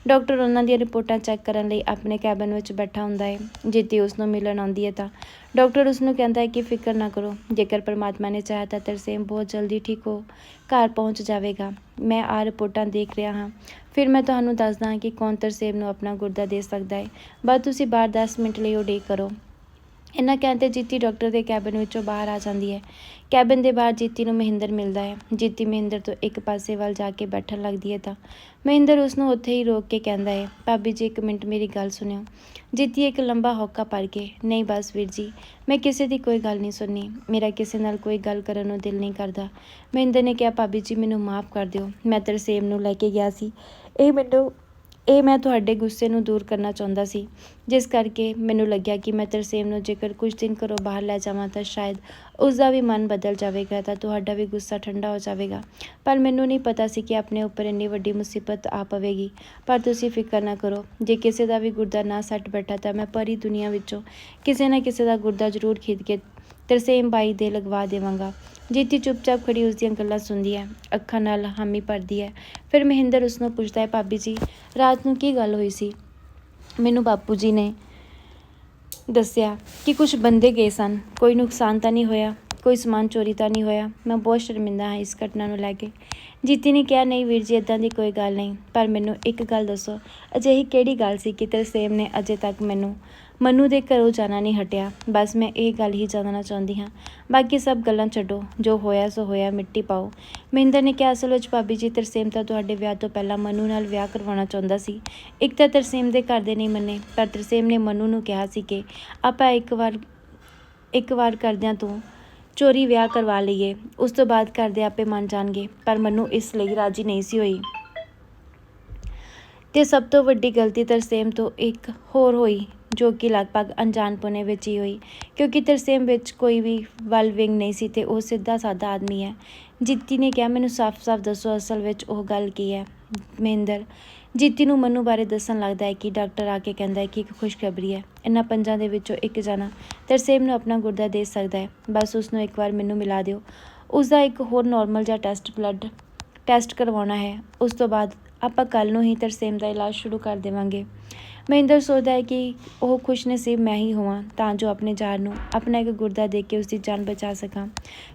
ਡਾਕਟਰ ਉਹਨਾਂ ਦੀਆਂ ਰਿਪੋਰਟਾਂ ਚੈੱਕ ਕਰਨ ਲਈ ਆਪਣੇ ਕੈਬਨ ਵਿੱਚ ਬੈਠਾ ਹੁੰਦਾ ਹੈ। ਜੀਤੀ ਉਸ ਨੂੰ ਮਿਲਣ ਆਉਂਦੀ ਹੈ ਤਾਂ ਡਾਕਟਰ ਉਸ ਨੂੰ ਕਹਿੰਦਾ ਹੈ ਕਿ ਫਿਕਰ ਨਾ ਕਰੋ, ਜੇਕਰ ਪਰਮਾਤਮਾ ਨੇ ਚਾਹਿਆ ਤਾਂ ਤਰਸੇਮ ਬਹੁਤ ਜਲਦੀ ਠੀਕ ਹੋ ਘਰ ਪਹੁੰਚ ਜਾਵੇਗਾ। ਮੈਂ ਆ ਰਿਪੋਰਟਾਂ ਦੇਖ ਰਿਹਾ ਹਾਂ। ਫਿਰ ਮੈਂ ਤੁਹਾਨੂੰ ਦੱਸਦਾ ਹਾਂ ਕਿ ਕੌਣ ਤਰਸੇਮ ਨੂੰ ਆਪਣਾ ਗੁਰਦਾ ਦੇ ਸਕਦਾ ਹੈ। ਬਸ ਤੁਸੀਂ ਬਾਹਰ 10 ਮਿੰਟ ਲਈ ਉਡੀਕ ਕਰੋ। ਇਹਨਾਂ ਕਹਿੰਦੇ ਜੀਤੀ ਡਾਕਟਰ ਦੇ ਕੈਬਨ ਵਿੱਚੋਂ ਬਾਹਰ ਆ ਜਾਂਦੀ ਹੈ। ਕੈਬਨ ਦੇ ਬਾਹਰ ਜੀਤੀ ਨੂੰ ਮਹਿੰਦਰ ਮਿਲਦਾ ਹੈ। ਜੀਤੀ ਮਹਿੰਦਰ ਤੋਂ ਇੱਕ ਪਾਸੇ ਵੱਲ ਜਾ ਕੇ ਬੈਠਣ ਲੱਗਦੀ ਹੈ ਤਾਂ। ਮਹਿੰਦਰ ਉਸ ਨੂੰ ਉੱਥੇ ਹੀ ਰੋਕ ਕੇ ਕਹਿੰਦਾ ਹੈ, ਭਾਬੀ ਜੀ, ਇੱਕ ਮਿੰਟ ਮੇਰੀ ਗੱਲ ਸੁਣਿਓ। ਜੀਤੀ ਇੱਕ ਲੰਬਾ ਹੌਕਾ ਭਰ ਕੇ, ਨਹੀਂ ਬਸ ਵੀਰ ਜੀ, ਮੈਂ ਕਿਸੇ ਦੀ ਕੋਈ ਗੱਲ ਨਹੀਂ ਸੁਣਨੀ। ਮੇਰਾ ਕਿਸੇ ਨਾਲ ਕੋਈ ਗੱਲ ਕਰਨ ਨੂੰ ਦਿਲ ਨਹੀਂ ਕਰਦਾ। ਮਹਿੰਦਰ ਨੇ ਕਿਹਾ, ਭਾਬੀ ਜੀ, ਮੈਨੂੰ ਮਾਫ ਕਰ ਦਿਓ। ਮੈਂ ਤਰਸੇਮ ਨੂੰ ਲੈ ਕੇ ਗਿਆ ਸੀ। ਇਹ ਮੈਨੂੰ ਇਹ ਮੈਂ ਤੁਹਾਡੇ ਗੁੱਸੇ ਨੂੰ ਦੂਰ ਕਰਨਾ ਚਾਹੁੰਦਾ ਸੀ। ਜਿਸ ਕਰਕੇ ਮੈਨੂੰ ਲੱਗਿਆ ਕਿ ਮੈਂ ਤਰਸੇਮ ਨੂੰ ਜੇਕਰ ਕੁਝ ਦਿਨ ਘਰੋਂ ਬਾਹਰ ਲੈ ਜਾਵਾਂ ਤਾਂ ਸ਼ਾਇਦ ਉਸ ਦਾ ਵੀ ਮਨ ਬਦਲ ਜਾਵੇਗਾ ਤਾਂ ਤੁਹਾਡਾ ਵੀ ਗੁੱਸਾ ਠੰਡਾ ਹੋ ਜਾਵੇਗਾ। ਪਰ ਮੈਨੂੰ ਨਹੀਂ ਪਤਾ ਸੀ ਕਿ ਆਪਣੇ ਉੱਪਰ ਇੰਨੀ ਵੱਡੀ ਮੁਸੀਬਤ ਆ ਪਵੇਗੀ। ਪਰ ਤੁਸੀਂ ਫਿਕਰ ਨਾ ਕਰੋ, ਜੇ ਕਿਸੇ ਦਾ ਵੀ ਗੁਰਦਾ ਨਾ ਸੱਟ ਬੈਠਾ ਤਾਂ ਮੈਂ ਪਰੀ ਦੁਨੀਆ ਵਿੱਚੋਂ ਕਿਸੇ ਨਾ ਕਿਸੇ ਦਾ ਗੁਰਦਾ ਜ਼ਰੂਰ ਖਰੀਦ ਕੇ ਤਰਸੇਮ ਬਾਈ ਦੇ ਲਗਵਾ ਦੇਵਾਂਗਾ। ਜੀਤੀ ਚੁੱਪਚਾਪ ਖੜੀ ਉਸ ਦੀਆਂ ਗੱਲਾਂ ਸੁਣਦੀ ਹੈ। ਅੱਖਾਂ ਨਾਲ ਹਾਮੀ ਭਰਦੀ ਹੈ। ਫਿਰ ਮਹਿੰਦਰ ਉਸ ਨੂੰ ਪੁੱਛਦਾ ਹੈ, ਭਾਬੀ ਜੀ, ਰਾਤ ਨੂੰ ਕੀ ਗੱਲ ਹੋਈ ਸੀ? ਮੈਨੂੰ ਬਾਪੂ ਜੀ ਨੇ ਦੱਸਿਆ ਕਿ ਕੁਝ ਬੰਦੇ ਗਏ ਸਨ। ਕੋਈ ਨੁਕਸਾਨ ਤਾਂ ਨਹੀਂ ਹੋਇਆ, ਕੋਈ ਸਮਾਨ ਚੋਰੀ ਤਾਂ ਨਹੀਂ ਹੋਇਆ। ਮੈਂ ਬਹੁਤ ਸ਼ਰਮਿੰਦਾ ਹਾਂ ਇਸ ਘਟਨਾ ਨੂੰ ਲੈ ਕੇ। ਜੀਤੀ ਨੇ ਕਿਹਾ, ਨਹੀਂ ਵੀਰ ਜੀ ਇਦਾਂ ਦੀ ਕੋਈ ਗੱਲ ਨਹੀਂ। ਪਰ ਮੈਨੂੰ ਇੱਕ ਗੱਲ ਦੱਸੋ। ਅਜਿਹੀ ਕਿਹੜੀ ਗੱਲ ਸੀ ਕਿ ਤਰਸੇਮ ਨੇ ਅਜੇ ਤੱਕ ਮੈਨੂੰ ਮਨੂ ਦੇ ਘਰੋਂ ਜਾਣਾ ਨਹੀਂ ਹਟਿਆ। ਬਸ ਮੈਂ ਇਹ ਗੱਲ ਹੀ ਜਾਣਨਾ ਚਾਹੁੰਦੀ ਹਾਂ। ਬਾਕੀ ਸਭ ਗੱਲਾਂ ਛੱਡੋ। ਜੋ ਹੋਇਆ, ਸੋ ਹੋਇਆ, ਮਿੱਟੀ ਪਾਓ। ਮਹਿੰਦਰ ਨੇ ਕਿਹਾ, ਅਸਲ ਵਿੱਚ ਭਾਬੀ ਜੀ, ਤਰਸੇਮ ਤਾਂ ਤੁਹਾਡੇ ਵਿਆਹ ਤੋਂ ਪਹਿਲਾਂ ਮਨੂ ਨਾਲ ਵਿਆਹ ਕਰਵਾਉਣਾ ਚਾਹੁੰਦਾ ਸੀ। ਇੱਕ ਤਾਂ ਤਰਸੇਮ ਦੇ ਘਰ ਦੇ ਨਹੀਂ ਮੰਨੇ, ਪਰ ਤਰਸੇਮ ਨੇ ਮਨੂ ਨੂੰ ਕਿਹਾ ਸੀ ਕਿ ਆਪਾਂ ਇੱਕ ਵਾਰ ਇੱਕ ਵਾਰ ਕਰਦਿਆਂ ਤੋਂ ਚੋਰੀ ਵਿਆਹ ਕਰਵਾ ਲਈਏ। ਉਸ ਤੋਂ ਬਾਅਦ ਕਰਦੇ ਆਪੇ ਮੰਨ ਜਾਣਗੇ, ਪਰ ਮਨੂ ਇਸ ਲਈ ਰਾਜੀ ਨਹੀਂ ਸੀ ਹੋਈ। ਤੇ ਸਭ ਤੋਂ ਵੱਡੀ ਗਲਤੀ ਤਰਸੇਮ ਤੋਂ ਇੱਕ ਹੋਰ ਹੋਈ। ਜੋ ਕਿ ਲਗਭਗ ਅਣਜਾਣਪੁਣੇ ਵਿੱਚ ਹੀ ਹੋਈ। ਕਿਉਂਕਿ ਤਰਸੇਮ ਵਿੱਚ ਕੋਈ ਵੀ ਵੱਲ ਵਿੰਗ ਨਹੀਂ ਸੀ ਤੇ ਉਹ ਸਿੱਧਾ ਸਾਦਾ ਆਦਮੀ ਹੈ। ਜੀਤੀ ਨੇ ਕਿਹਾ, ਮੈਨੂੰ ਸਾਫ਼-ਸਾਫ਼ ਦੱਸੋ, ਅਸਲ ਵਿੱਚ ਉਹ ਗੱਲ ਕੀ ਹੈ? ਮਹਿੰਦਰ, ਜੀਤੀ ਨੂੰ ਮਨੂ ਬਾਰੇ ਦੱਸਣ ਲੱਗਦਾ ਹੈ ਕਿ ਡਾਕਟਰ ਆ ਕੇ ਕਹਿੰਦਾ ਹੈ ਕਿ ਇੱਕ ਖੁਸ਼ਖਬਰੀ ਹੈ। ਇਹਨਾਂ ਪੰਜਾਂ ਦੇ ਵਿੱਚੋਂ ਇੱਕ ਜਣਾ ਤਰਸੇਮ ਨੂੰ ਆਪਣਾ ਗੁਰਦਾ ਦੇ ਸਕਦਾ ਹੈ। ਬਸ ਉਸ ਨੂੰ ਇੱਕ ਵਾਰ ਮੈਨੂੰ ਮਿਲਾ ਦਿਓ। ਉਸ ਦਾ ਇੱਕ ਹੋਰ ਨਾਰਮਲ ਜਿਹਾ ਟੈਸਟ ਬਲੱਡ ਟੈਸਟ ਕਰਵਾਉਣਾ ਹੈ। ਉਸ ਤੋਂ ਬਾਅਦ ਆਪਾਂ ਕੱਲ ਨੂੰ ਹੀ ਤਰਸੇਮ ਦਾ ਇਲਾਜ ਸ਼ੁਰੂ ਕਰ ਦੇਵਾਂਗੇ। ਮਹਿੰਦਰ ਸੋਚਦਾ ਹੈ ਕਿ ਉਹ ਖੁਸ਼ਨਸੀਬ ਮੈਂ ਹੀ ਹੋਵਾਂ ਤਾਂ ਜੋ ਆਪਣੇ ਜਾਨ ਨੂੰ ਆਪਣਾ ਇੱਕ ਗੁਰਦਾ ਦੇ ਕੇ ਉਸ ਦੀ ਜਾਨ ਬਚਾ ਸਕਾਂ।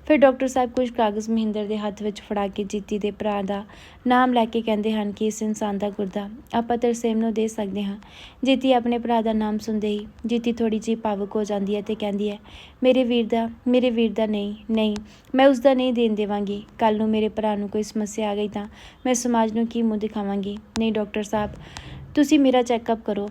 ਫਿਰ ਡਾਕਟਰ ਸਾਹਿਬ ਕੁਝ ਕਾਗਜ਼ ਮਹਿੰਦਰ ਦੇ ਹੱਥ ਵਿੱਚ ਫੜਾ ਕੇ ਜੀਤੀ ਦੇ ਭਰਾ ਦਾ ਨਾਮ ਲੈ ਕੇ ਕਹਿੰਦੇ ਹਨ ਕਿ ਇਸ ਇਨਸਾਨ ਦਾ ਗੁਰਦਾ ਆਪਾਂ ਤਰਸੇਮ ਨੂੰ ਦੇ ਸਕਦੇ ਹਾਂ। ਜੀਤੀ ਆਪਣੇ ਭਰਾ ਦਾ ਨਾਮ ਸੁਣਦੇ ਹੀ ਜੀਤੀ ਥੋੜੀ ਜਿਹੀ ਭਾਵੁਕ ਹੋ ਜਾਂਦੀ ਹੈ ਤੇ ਕਹਿੰਦੀ ਹੈ, ਮੇਰੇ ਵੀਰ ਦਾ, ਮੇਰੇ ਵੀਰ ਦਾ ਨਹੀਂ ਨਹੀਂ, ਮੈਂ ਉਸ ਦਾ ਨਹੀਂ ਦੇਣ ਦੇਵਾਂਗੀ। ਕੱਲ ਨੂੰ ਮੇਰੇ ਭਰਾ ਨੂੰ ਕੋਈ ਸਮੱਸਿਆ ਆ ਗਈ ਤਾਂ ਮੈਂ ਸਮਾਜ ਨੂੰ ਕੀ ਮੂੰਹ ਦਿਖਾਵਾਂਗੀ? ਨਹੀਂ ਡਾਕਟਰ ਸਾਹਿਬ ਤੁਸੀਂ ਮੇਰਾ ਚੈੱਕਅਪ ਕਰੋ।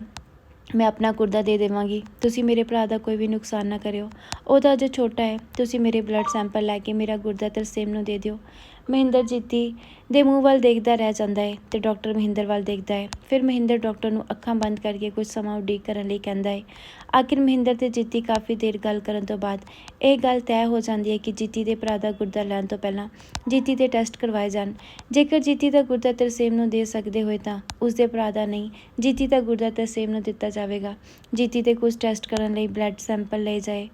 ਮੈਂ ਆਪਣਾ ਗੁਰਦਾ ਦੇ ਦੇਵਾਂਗੀ। ਤੁਸੀਂ ਮੇਰੇ ਭਰਾ ਦਾ ਕੋਈ ਵੀ ਨੁਕਸਾਨ ਨਾ ਕਰਿਓ। ਉਹ ਤਾਂ ਅਜੇ ਛੋਟਾ ਹੈ। ਤੁਸੀਂ ਮੇਰੇ ਬਲੱਡ ਸੈਂਪਲ ਲੈ ਕੇ ਮੇਰਾ ਗੁਰਦਾ ਤਰਸੇਮ ਨੂੰ ਦੇ ਦਿਓ। ਮਹਿੰਦਰ ਜੀਤੀ ਦੇ ਮੂੰਹ ਵੱਲ ਦੇਖਦਾ ਰਹਿ ਜਾਂਦਾ ਹੈ ਤੇ ਡਾਕਟਰ ਮਹਿੰਦਰ ਵੱਲ ਦੇਖਦਾ ਹੈ। ਫਿਰ ਮਹਿੰਦਰ ਡਾਕਟਰ ਨੂੰ ਅੱਖਾਂ ਬੰਦ ਕਰਕੇ ਕੁਝ ਸਮਾਂ ਉਡੀਕ ਕਰਨ ਲਈ ਕਹਿੰਦਾ ਹੈ। ਆਖਿਰ ਮਹਿੰਦਰ ਤੇ ਜੀਤੀ ਕਾਫੀ ਦੇਰ ਗੱਲ ਕਰਨ ਤੋਂ ਬਾਅਦ ਇਹ ਗੱਲ ਤੈਅ ਹੋ ਜਾਂਦੀ ਹੈ ਕਿ ਜੀਤੀ ਦੇ ਭਰਾ ਦਾ ਗੁਰਦਾ ਲੈਣ ਤੋਂ ਪਹਿਲਾਂ ਜੀਤੀ ਦੇ ਟੈਸਟ ਕਰਵਾਏ ਜਾਣ। ਜੇਕਰ ਜੀਤੀ ਦਾ ਗੁਰਦਾ ਤਰਸੇਮ ਨੂੰ ਦੇ ਸਕਦੇ ਹੋਏ ਤਾਂ ਉਸ ਦੇ ਭਰਾ ਦਾ ਨਹੀਂ, ਜੀਤੀ ਦਾ ਗੁਰਦਾ ਤਰਸੇਮ ਨੂੰ ਦਿੱਤਾ ਜਾਵੇਗਾ। ਜੀਤੀ ਦੇ ਕੁਝ ਟੈਸਟ ਕਰਨ ਲਈ ਬਲੱਡ ਸੈਂਪਲ ਲਏ ਜਾਏ।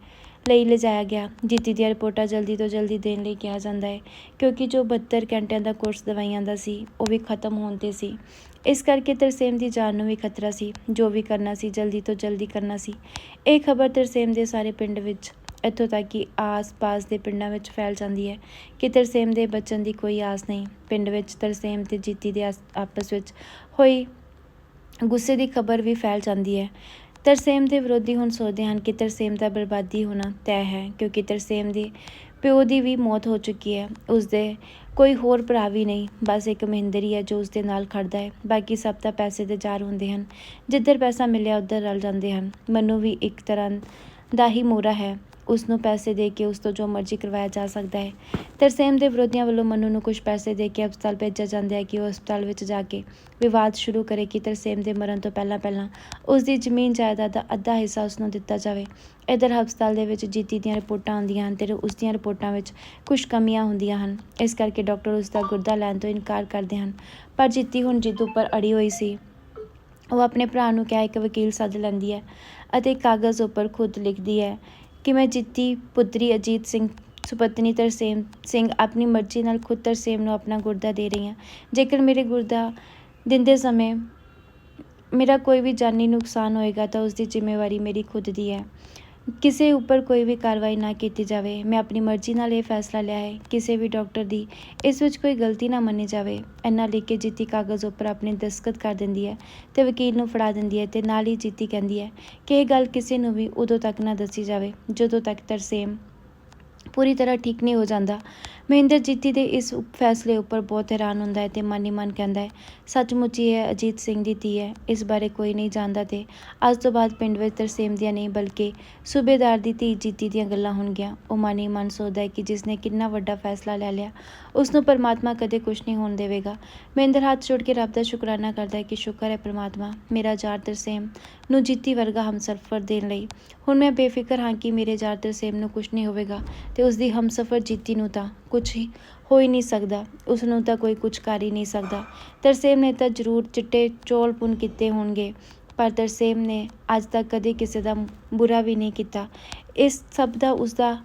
ਲਈ ਲਿਜਾਇਆ ਗਿਆ, ਜਿੱਤੀ ਦੀਆਂ ਰਿਪੋਰਟਾਂ ਜਲਦੀ ਤੋਂ ਜਲਦੀ ਦੇਣ ਲਈ ਕਿਹਾ ਜਾਂਦਾ ਹੈ, ਕਿਉਂਕਿ ਜੋ 72 ਘੰਟਿਆਂ ਦਾ ਕੋਰਸ ਦਵਾਈਆਂ ਦਾ ਸੀ, ਉਹ ਵੀ ਖਤਮ ਹੋਣ ਤੇ ਸੀ। ਇਸ ਕਰਕੇ ਤਰਸੇਮ ਦੀ ਜਾਨ ਨੂੰ ਵੀ ਖਤਰਾ ਸੀ, ਜੋ ਵੀ ਕਰਨਾ ਸੀ, ਜਲਦੀ ਤੋਂ ਜਲਦੀ ਕਰਨਾ ਸੀ। ਇਹ ਖਬਰ ਤਰਸੇਮ ਦੇ ਸਾਰੇ ਪਿੰਡ ਵਿੱਚ, ਇੱਥੋਂ ਤੱਕ ਕਿ ਆਸ-ਪਾਸ ਦੇ ਪਿੰਡਾਂ ਵਿੱਚ ਫੈਲ ਜਾਂਦੀ ਹੈ, ਕਿ ਤਰਸੇਮ ਦੇ ਬਚਣ ਦੀ ਕੋਈ ਆਸ ਨਹੀਂ। ਪਿੰਡ ਵਿੱਚ ਤਰਸੇਮ ਤੇ ਜੀਤੀ ਦੇ ਆਸ- ਆਪਸ ਵਿੱਚ ਹੋਈ ਗੁੱਸੇ ਦੀ ਖਬਰ ਵੀ ਫੈਲ ਜਾਂਦੀ ਹੈ। ਤਰਸੇਮ ਦੇ ਵਿਰੋਧੀ ਹੁਣ ਸੋਚਦੇ ਹਨ ਕਿ ਤਰਸੇਮ ਦਾ ਬਰਬਾਦੀ ਹੋਣਾ ਤੈਅ ਹੈ, ਕਿਉਂਕਿ ਤਰਸੇਮ ਦੀ ਪਿਓ ਦੀ ਵੀ ਮੌਤ ਹੋ ਚੁੱਕੀ ਹੈ। ਉਸ ਦੇ ਕੋਈ ਹੋਰ ਭਰਾ ਵੀ ਨਹੀਂ, ਬਸ ਇੱਕ ਮਹਿੰਦਰੀ ਹੈ ਜੋ ਉਸ ਦੇ ਨਾਲ ਖੜਦਾ ਹੈ। ਬਾਕੀ ਸਭ ਤਾਂ ਪੈਸੇ ਦੇ ਜਾਰ ਹੁੰਦੇ ਹਨ। ਜਿੱਧਰ ਪੈਸਾ ਮਿਲਿਆ, ਉੱਧਰ ਰਲ ਜਾਂਦੇ ਹਨ। ਮੈਨੂੰ ਵੀ ਇੱਕ ਤਰ੍ਹਾਂ ਦਾ ਹੀ ਮੋਰਾ ਹੈ। ਉਸ ਨੂੰ ਪੈਸੇ ਦੇ ਕੇ ਉਸ ਤੋਂ ਜੋ ਮਰਜ਼ੀ ਕਰਵਾਇਆ ਜਾ ਸਕਦਾ ਹੈ। ਤਰਸੇਮ ਦੇ ਵਿਰੋਧੀਆਂ ਵੱਲੋਂ ਮਨੂ ਨੂੰ ਕੁਝ ਪੈਸੇ ਦੇ ਕੇ ਹਸਪਤਾਲ ਭੇਜਿਆ ਜਾਂਦਾ ਹੈ ਕਿ ਉਹ ਹਸਪਤਾਲ ਵਿੱਚ ਜਾ ਕੇ ਵਿਵਾਦ ਸ਼ੁਰੂ ਕਰੇ ਕਿ ਤਰਸੇਮ ਦੇ ਮਰਨ ਤੋਂ ਪਹਿਲਾਂ ਪਹਿਲਾਂ ਉਸ ਦੀ ਜ਼ਮੀਨ ਜਾਇਦਾਦ ਦਾ ਅੱਧਾ ਹਿੱਸਾ ਉਸ ਨੂੰ ਦਿੱਤਾ ਜਾਵੇ। ਇਧਰ ਹਸਪਤਾਲ ਦੇ ਵਿੱਚ ਜੀਤੀ ਦੀਆਂ ਰਿਪੋਰਟਾਂ ਆਉਂਦੀਆਂ ਹਨ ਤੇ ਉਸ ਦੀਆਂ ਰਿਪੋਰਟਾਂ ਵਿੱਚ ਕੁਝ ਕਮੀਆਂ ਹੁੰਦੀਆਂ ਹਨ। ਇਸ ਕਰਕੇ ਡਾਕਟਰ ਉਸ ਦਾ ਗੁਰਦਾ ਲੈਣ ਤੋਂ ਇਨਕਾਰ ਕਰਦੇ ਹਨ। ਪਰ ਜੀਤੀ ਹੁਣ ਜਿੱਦ ਉੱਪਰ ਅੜੀ ਹੋਈ ਸੀ। ਉਹ ਆਪਣੇ ਭਰਾ ਨੂੰ ਕਿਹਾ, ਇੱਕ ਵਕੀਲ ਸੱਦ ਲੈਂਦੀ ਹੈ ਅਤੇ ਕਾਗਜ਼ ਉੱਪਰ ਖੁਦ ਲਿਖਦੀ ਹੈ। ਕਿ ਮੈਂ ਜਿੱਤੀ ਪੁੱਤਰੀ ਅਜੀਤ ਸਿੰਘ, ਸੁਪਤਨੀ ਤਰਸੇਮ ਸਿੰਘ ਆਪਣੀ ਮਰਜ਼ੀ ਨਾਲ ਖੁਦ ਤਰਸੇਮ ਨੂੰ ਆਪਣਾ ਗੁਰਦਾ ਦੇ ਰਹੀ ਹਾਂ। ਜੇਕਰ ਮੇਰੇ ਗੁਰਦਾ ਦਿੰਦੇ ਸਮੇਂ ਮੇਰਾ ਕੋਈ ਵੀ ਜਾਨੀ ਨੁਕਸਾਨ ਹੋਏਗਾ ਤਾਂ ਉਸ ਦੀ ਜ਼ਿੰਮੇਵਾਰੀ ਮੇਰੀ ਖੁਦ ਦੀ ਹੈ। ਕਿਸੇ ਉੱਪਰ ਕੋਈ ਵੀ ਕਾਰਵਾਈ ਨਾ ਕੀਤੀ ਜਾਵੇ, ਮੈਂ ਆਪਣੀ ਮਰਜ਼ੀ ਨਾਲ ਇਹ ਫੈਸਲਾ ਲਿਆ ਹੈ, ਕਿਸੇ ਵੀ ਡਾਕਟਰ ਦੀ ਇਸ ਵਿੱਚ ਕੋਈ ਗਲਤੀ ਨਾ ਮੰਨੀ ਜਾਵੇ। ਇੰਨਾ ਲਿਖ ਕੇ ਜੀਤੀ ਕਾਗਜ਼ ਉੱਪਰ ਆਪਣੇ ਦਸਤਖਤ ਕਰ ਦਿੰਦੀ ਹੈ ਤੇ ਵਕੀਲ ਨੂੰ ਫੜਾ ਦਿੰਦੀ ਹੈ ਤੇ ਨਾਲ ਹੀ ਜੀਤੀ ਕਹਿੰਦੀ ਹੈ ਕਿ ਇਹ ਗੱਲ ਕਿਸੇ ਨੂੰ ਵੀ ਉਦੋਂ ਤੱਕ ਨਾ ਦੱਸੀ ਜਾਵੇ, ਜਦੋਂ ਤੱਕ ਤਰਸੇਮ ਪੂਰੀ ਤਰ੍ਹਾਂ ਠੀਕ ਨਹੀਂ ਹੋ ਜਾਂਦਾ। ਮਹਿੰਦਰ ਜੀਤੀ ਦੇ ਇਸ ਫੈਸਲੇ ਉੱਪਰ ਬਹੁਤ ਹੈਰਾਨ ਹੁੰਦਾ ਹੈ ਤੇ ਮਨ ਹੀ ਮਨ ਕਹਿੰਦਾ ਹੈ, ਸੱਚਮੁੱਚ ਹੀ ਇਹ ਅਜੀਤ ਸਿੰਘ ਦੀ ਧੀ ਹੈ, ਇਸ ਬਾਰੇ ਕੋਈ ਨਹੀਂ ਜਾਣਦਾ ਤੇ ਅੱਜ ਤੋਂ ਬਾਅਦ ਪਿੰਡ ਵਿੱਚ ਤਰਸੇਮ ਦੀਆਂ ਨਹੀਂ ਬਲਕਿ ਸੂਬੇਦਾਰ ਦੀ ਧੀ ਜੀਤੀ ਦੀਆਂ ਗੱਲਾਂ ਹੋਣਗੀਆਂ। ਉਹ ਮਨ ਹੀ ਮਨ ਸੋਚਦਾ ਹੈ ਕਿ ਜਿਸ ਨੇ ਕਿੰਨਾ ਵੱਡਾ ਫੈਸਲਾ ਲੈ ਲਿਆ ਉਸ ਨੂੰ ਪਰਮਾਤਮਾ ਕਦੇ ਕੁਝ ਨਹੀਂ ਹੋਣ ਦੇਵੇਗਾ। ਮਹਿੰਦਰ ਹੱਥ ਜੋੜ ਕੇ ਰੱਬ ਦਾ ਸ਼ੁਕਰਾਨਾ ਕਰਦਾ ਹੈ ਕਿ ਸ਼ੁਕਰ ਹੈ ਪਰਮਾਤਮਾ, ਮੇਰਾ ਯਾਰ ਤਰਸੇਮ ਨੂੰ ਜੀਤੀ ਵਰਗਾ ਹਮਸਫਰ ਦੇਣ ਲਈ। ਹੁਣ ਮੈਂ ਬੇਫਿਕਰ ਹਾਂ ਕਿ ਮੇਰੇ ਯਾਰ ਤਰਸੇਮ ਨੂੰ ਕੁਝ ਨਹੀਂ ਹੋਵੇਗਾ ਤੇ ਉਸ ਦੀ ਹਮਸਫਰ ਜੀਤੀ ਨੂੰ ਤਾਂ ਕੁਝ ਹੀ ਹੋ ਹੀ ਨਹੀਂ ਸਕਦਾ। ਉਸ ਨੂੰ ਤਾਂ ਕੋਈ ਕੁਝ ਕਰ ਹੀ ਨਹੀਂ ਸਕਦਾ। ਤਰਸੇਮ ਨੇ ਤਾਂ ਜ਼ਰੂਰ ਚਿੱਟੇ ਚੋਲ ਪੁੰਨ ਕੀਤੇ ਹੋਣਗੇ, ਪਰ ਤਰਸੇਮ ਨੇ ਅੱਜ ਤੱਕ ਕਦੇ ਕਿਸੇ ਦਾ ਬੁਰਾ ਵੀ ਨਹੀਂ ਕੀਤਾ। ਇਸ ਸਭ ਦਾ ਉਸ ਦਾ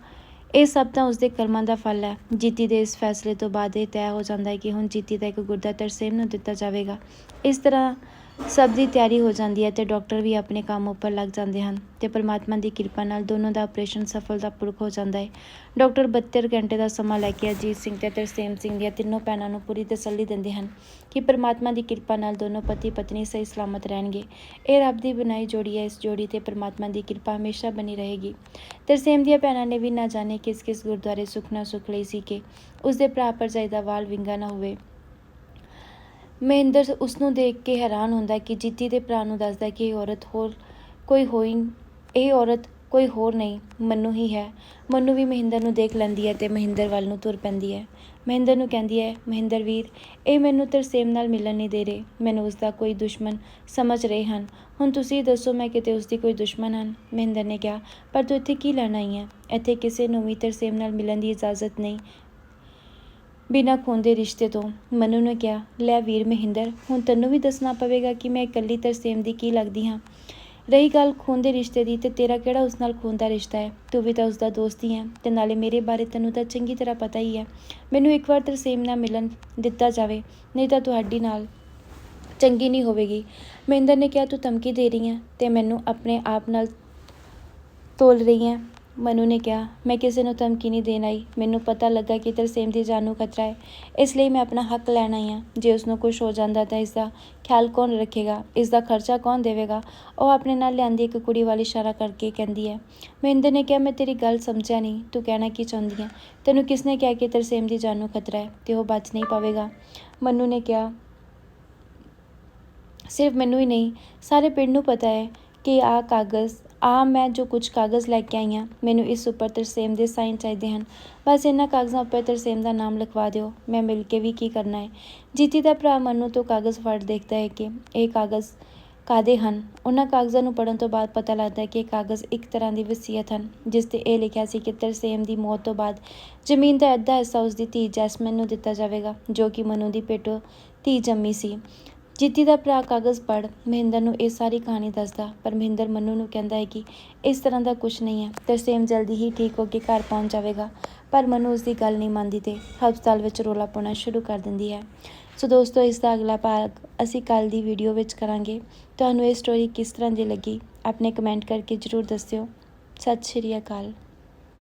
ਇਹ ਸਭ ਤਾਂ ਉਸਦੇ ਕਰਮਾਂ ਦਾ ਫਲ ਹੈ। ਜੀਤੀ ਦੇ ਇਸ ਫੈਸਲੇ ਤੋਂ ਬਾਅਦ ਇਹ ਤੈਅ ਹੋ ਜਾਂਦਾ ਹੈ ਕਿ ਹੁਣ ਜੀਤੀ ਦਾ ਇੱਕ ਗੁਰਦਾ ਤਰਸੇਮ ਨੂੰ ਦਿੱਤਾ ਜਾਵੇਗਾ। ਇਸ ਤਰ੍ਹਾਂ ਸਭ ਦੀ ਤਿਆਰੀ ਹੋ ਜਾਂਦੀ ਹੈ ਤੇ ਡਾਕਟਰ ਵੀ ਆਪਣੇ ਕੰਮ ਉੱਪਰ ਲੱਗ ਜਾਂਦੇ ਹਨ ਤੇ ਪਰਮਾਤਮਾ ਦੀ ਕਿਰਪਾ ਨਾਲ ਦੋਨੋਂ ਦਾ ਆਪਰੇਸ਼ਨ ਸਫਲਤਾਪੂਰਵਕ ਹੋ ਜਾਂਦਾ ਹੈ। ਡਾਕਟਰ 72 ਘੰਟੇ ਦਾ ਸਮਾਂ ਲੈ ਕੇ ਅਜੀਤ ਸਿੰਘ ਤੇ ਤਰਸੇਮ ਸਿੰਘ ਦੀਆਂ ਤਿੰਨੋਂ ਭੈਣਾਂ ਨੂੰ ਪੂਰੀ ਤਸੱਲੀ ਦਿੰਦੇ ਹਨ ਕਿ ਪਰਮਾਤਮਾ ਦੀ ਕਿਰਪਾ ਨਾਲ ਦੋਨੋਂ ਪਤੀ ਪਤਨੀ ਸਹੀ ਸਲਾਮਤ ਰਹਿਣਗੇ। ਇਹ ਰੱਬ ਦੀ ਬਣਾਈ ਜੋੜੀ ਹੈ, ਇਸ ਜੋੜੀ ਤੇ ਪਰਮਾਤਮਾ ਦੀ ਕਿਰਪਾ ਹਮੇਸ਼ਾ ਬਣੀ ਰਹੇਗੀ। ਤਰਸੇਮ ਦੀਆਂ ਭੈਣਾਂ ਨੇ ਵੀ ਨਾ ਜਾਣੇ ਕਿਸ ਕਿਸ ਗੁਰਦੁਆਰੇ ਸੁਖਨਾ ਸੁਖ ਲਈ ਸੀ ਕਿ ਉਸਦੇ ਭਰਾ ਭਰਜਾਈ ਦਾ ਵਾਲ ਵਿੰਗਾ ਨਾ ਹੋਵੇ। ਮਹਿੰਦਰ ਉਸ ਨੂੰ ਦੇਖ ਕੇ ਹੈਰਾਨ ਹੁੰਦਾ ਕਿ ਜੀਤੀ ਦੇ ਭਰਾ ਨੂੰ ਦੱਸਦਾ ਕਿ ਇਹ ਔਰਤ ਹੋਰ ਕੋਈ ਹੋਈ ਇਹ ਔਰਤ ਕੋਈ ਹੋਰ ਨਹੀਂ, ਮੰਨੂ ਹੀ ਹੈ। ਮੰਨੂ ਵੀ ਮਹਿੰਦਰ ਨੂੰ ਦੇਖ ਲੈਂਦੀ ਹੈ ਤੇ ਮਹਿੰਦਰ ਵੱਲ ਨੂੰ ਤੁਰ ਪੈਂਦੀ ਹੈ। ਮਹਿੰਦਰ ਨੂੰ ਕਹਿੰਦੀ ਹੈ, ਮਹਿੰਦਰ ਵੀਰ, ਇਹ ਮੈਨੂੰ ਤਰਸੇਮ ਨਾਲ ਮਿਲਣ ਨਹੀਂ ਦੇ ਰਹੇ। ਮੈਨੂੰ ਉਸ ਦਾ ਕੋਈ ਦੁਸ਼ਮਣ ਸਮਝ ਰਹੇ ਹਨ। ਹੁਣ ਤੁਸੀਂ ਦੱਸੋ ਮੈਂ ਕਿਤੇ ਉਸ ਦੀ ਕੋਈ ਦੁਸ਼ਮਣ ਹਨ ਮਹਿੰਦਰ ਨੇ ਕਿਹਾ, ਪਰ ਤੂੰ ਇੱਥੇ ਕੀ ਲੈਣ ਆਈ ਹੈ? ਇੱਥੇ ਕਿਸੇ ਨੂੰ ਵੀ ਤਰਸੇਮ ਨਾਲ ਮਿਲਣ ਦੀ ਇਜਾਜ਼ਤ ਨਹੀਂ। ਬਿਨਾਂ ਖੂਨ ਦੇ ਰਿਸ਼ਤੇ ਤੋਂ ਮਨੂ ਨੇ ਕਿਹਾ, ਲੈ ਵੀਰ ਮਹਿੰਦਰ, ਹੁਣ ਤੈਨੂੰ ਵੀ ਦੱਸਣਾ ਪਵੇਗਾ ਕਿ ਮੈਂ ਇਕੱਲੀ ਤਰਸੇਮ ਦੀ ਕੀ ਲੱਗਦੀ ਹਾਂ। ਰਹੀ ਗੱਲ ਖੂਨ ਦੇ ਰਿਸ਼ਤੇ ਦੀ ਤੇ ਤੇਰਾ ਕਿਹੜਾ ਉਸ ਨਾਲ ਖੂਨ ਦਾ ਰਿਸ਼ਤਾ ਹੈ? ਤੂੰ ਵੀ ਤਾਂ ਉਸ ਦਾ ਦੋਸਤ ਹੀ ਹੈ ਤੇ ਨਾਲੇ ਮੇਰੇ ਬਾਰੇ ਤੈਨੂੰ ਤਾਂ ਚੰਗੀ ਤਰ੍ਹਾਂ ਪਤਾ ਹੀ ਹੈ। ਮੈਨੂੰ ਇੱਕ ਵਾਰ ਤਰਸੇਮ ਨਾਲ ਮਿਲਣ ਦਿੱਤਾ ਜਾਵੇ, ਨਹੀਂ ਤਾਂ ਤੁਹਾਡੀ ਨਾਲ ਚੰਗੀ ਨਹੀਂ ਹੋਵੇਗੀ। ਮਹਿੰਦਰ ਨੇ ਕਿਹਾ, ਤੂੰ ਧਮਕੀ ਦੇ ਰਹੀ ਹੈ ਤੇ ਮੈਨੂੰ ਆਪਣੇ ਆਪ ਨਾਲ ਤੋਲ ਰਹੀ ਹੈ। ਮਨੂ ਨੇ ਕਿਹਾ, ਮੈਂ ਕਿਸੇ ਨੂੰ ਧਮਕੀ ਨਹੀਂ ਦੇਣ ਆਈ। ਮੈਨੂੰ ਪਤਾ ਲੱਗਾ ਕਿ ਤਰਸੇਮ ਦੀ ਜਾਨ ਨੂੰ ਖਤਰਾ ਹੈ। ਇਸ ਲਈ ਮੈਂ ਆਪਣਾ ਹੱਕ ਲੈਣ ਆਈ ਹਾਂ। ਜੇ ਉਸ ਨੂੰ ਕੁਝ ਹੋ ਜਾਂਦਾ ਤਾਂ ਇਸ ਦਾ ਖਿਆਲ ਕੌਣ ਰੱਖੇਗਾ? ਇਸ ਦਾ ਖਰਚਾ ਕੌਣ ਦੇਵੇਗਾ? ਉਹ ਆਪਣੇ ਨਾਲ ਲਿਆਂਦੀ ਇੱਕ ਕੁੜੀ ਵਾਲੀ ਇਸ਼ਾਰਾ ਕਰਕੇ ਕਹਿੰਦੀ ਹੈ, ਮਹਿੰਦਰ ਨੇ ਕਿਹਾ, ਮੈਂ ਤੇਰੀ ਗੱਲ ਸਮਝਿਆ ਨਹੀਂ। ਤੂੰ ਕਹਿਣਾ ਕੀ ਚਾਹੁੰਦੀ ਹੈ? ਤੈਨੂੰ ਕਿਸਨੇ ਕਿਹਾ ਕਿ ਤਰਸੇਮ ਦੀ ਜਾਨ ਨੂੰ ਖਤਰਾ ਹੈ ਤੇ ਉਹ ਬਚ ਨਹੀਂ ਪਾਵੇਗਾ? ਮਨੂ ਨੇ ਕਿਹਾ, ਸਿਰਫ ਮੈਨੂੰ ਹੀ ਨਹੀਂ, ਸਾਰੇ ਪਿੰਡ ਨੂੰ ਪਤਾ ਹੈ ਕਿ ਆਹ ਕਾਗਜ਼ ਆ ਮੈਂ ਜੋ ਕੁਝ ਕਾਗਜ਼ ਲੈ ਕੇ ਆਈ ਹਾਂ, ਮੈਨੂੰ ਇਸ ਉੱਪਰ ਤਰਸੇਮ ਦੇ ਸਾਈਨ ਚਾਹੀਦੇ ਹਨ। ਬਸ ਇਹਨਾਂ ਕਾਗਜ਼ਾਂ ਉੱਪਰ ਤਰਸੇਮ ਦਾ ਨਾਮ ਲਿਖਵਾ ਦਿਓ। ਮੈਂ ਮਿਲ ਕੇ ਵੀ ਕੀ ਕਰਨਾ ਹੈ? ਜੀਤੀ ਦਾ ਭਰਾ ਮਨੂ ਤੋਂ ਕਾਗਜ਼ ਫੜ ਦੇਖਦਾ ਹੈ ਕਿ ਇਹ ਕਾਗਜ਼ ਕਾਦੇ ਹਨ? ਉਹਨਾਂ ਕਾਗਜ਼ਾਂ ਨੂੰ ਪੜਨ ਤੋਂ ਬਾਅਦ ਪਤਾ ਲੱਗਦਾ ਹੈ ਕਿ ਇਹ ਕਾਗਜ਼ ਇੱਕ ਤਰ੍ਹਾਂ ਦੀ ਵਸੀਅਤ ਹਨ, ਜਿਸ ਤੇ ਇਹ ਲਿਖਿਆ ਸੀ ਕਿ ਤਰਸੇਮ ਦੀ ਮੌਤ ਤੋਂ ਬਾਅਦ ਜ਼ਮੀਨ ਦਾ ਅੱਧਾ ਹਿੱਸਾ ਉਸ ਦੀ ਧੀ ਜੈਸਮਨ ਨੂੰ ਦਿੱਤਾ ਜਾਵੇਗਾ, ਜੋ ਕਿ ਮਨੂ ਦੀ ਪੇਟੋਂ ਧੀ ਜੰਮੀ ਸੀ। ਜੀਤੀ ਦਾ ਭਰਾ ਕਾਗਜ਼ ਪੜ੍ਹ, ਮਹਿੰਦਰ ਨੂੰ ਇਹ ਸਾਰੀ ਕਹਾਣੀ ਦੱਸਦਾ, ਪਰ ਮਹਿੰਦਰ ਮਨੂ ਨੂੰ ਕਹਿੰਦਾ ਹੈ ਕਿ ਇਸ ਤਰ੍ਹਾਂ ਦਾ ਕੁਝ ਨਹੀਂ ਹੈ ਤਰਸੇਮ ਜਲਦੀ ਹੀ ਠੀਕ ਹੋ ਕੇ ਘਰ ਪਹੁੰਚ ਜਾਵੇਗਾ। ਪਰ ਮਨੂ ਉਸ ਦੀ ਗੱਲ ਨਹੀਂ ਮੰਨਦੀ ਤੇ ਹਸਪਤਾਲ ਵਿੱਚ ਰੋਲਾ ਪਾਉਣਾ ਸ਼ੁਰੂ ਕਰ ਦਿੰਦੀ ਹੈ। ਸੋ ਦੋਸਤੋ, ਇਸ ਦਾ ਅਗਲਾ ਭਾਗ ਅਸੀਂ ਕੱਲ ਦੀ ਵੀਡੀਓ ਵਿੱਚ ਕਰਾਂਗੇ। ਤੁਹਾਨੂੰ ਇਹ ਸਟੋਰੀ ਕਿਸ ਤਰ੍ਹਾਂ ਦੀ ਲੱਗੀ, ਆਪਣੇ ਕਮੈਂਟ ਕਰਕੇ ਜਰੂਰ ਦੱਸਿਓ। ਸਤਿ ਸ਼੍ਰੀ ਅਕਾਲ।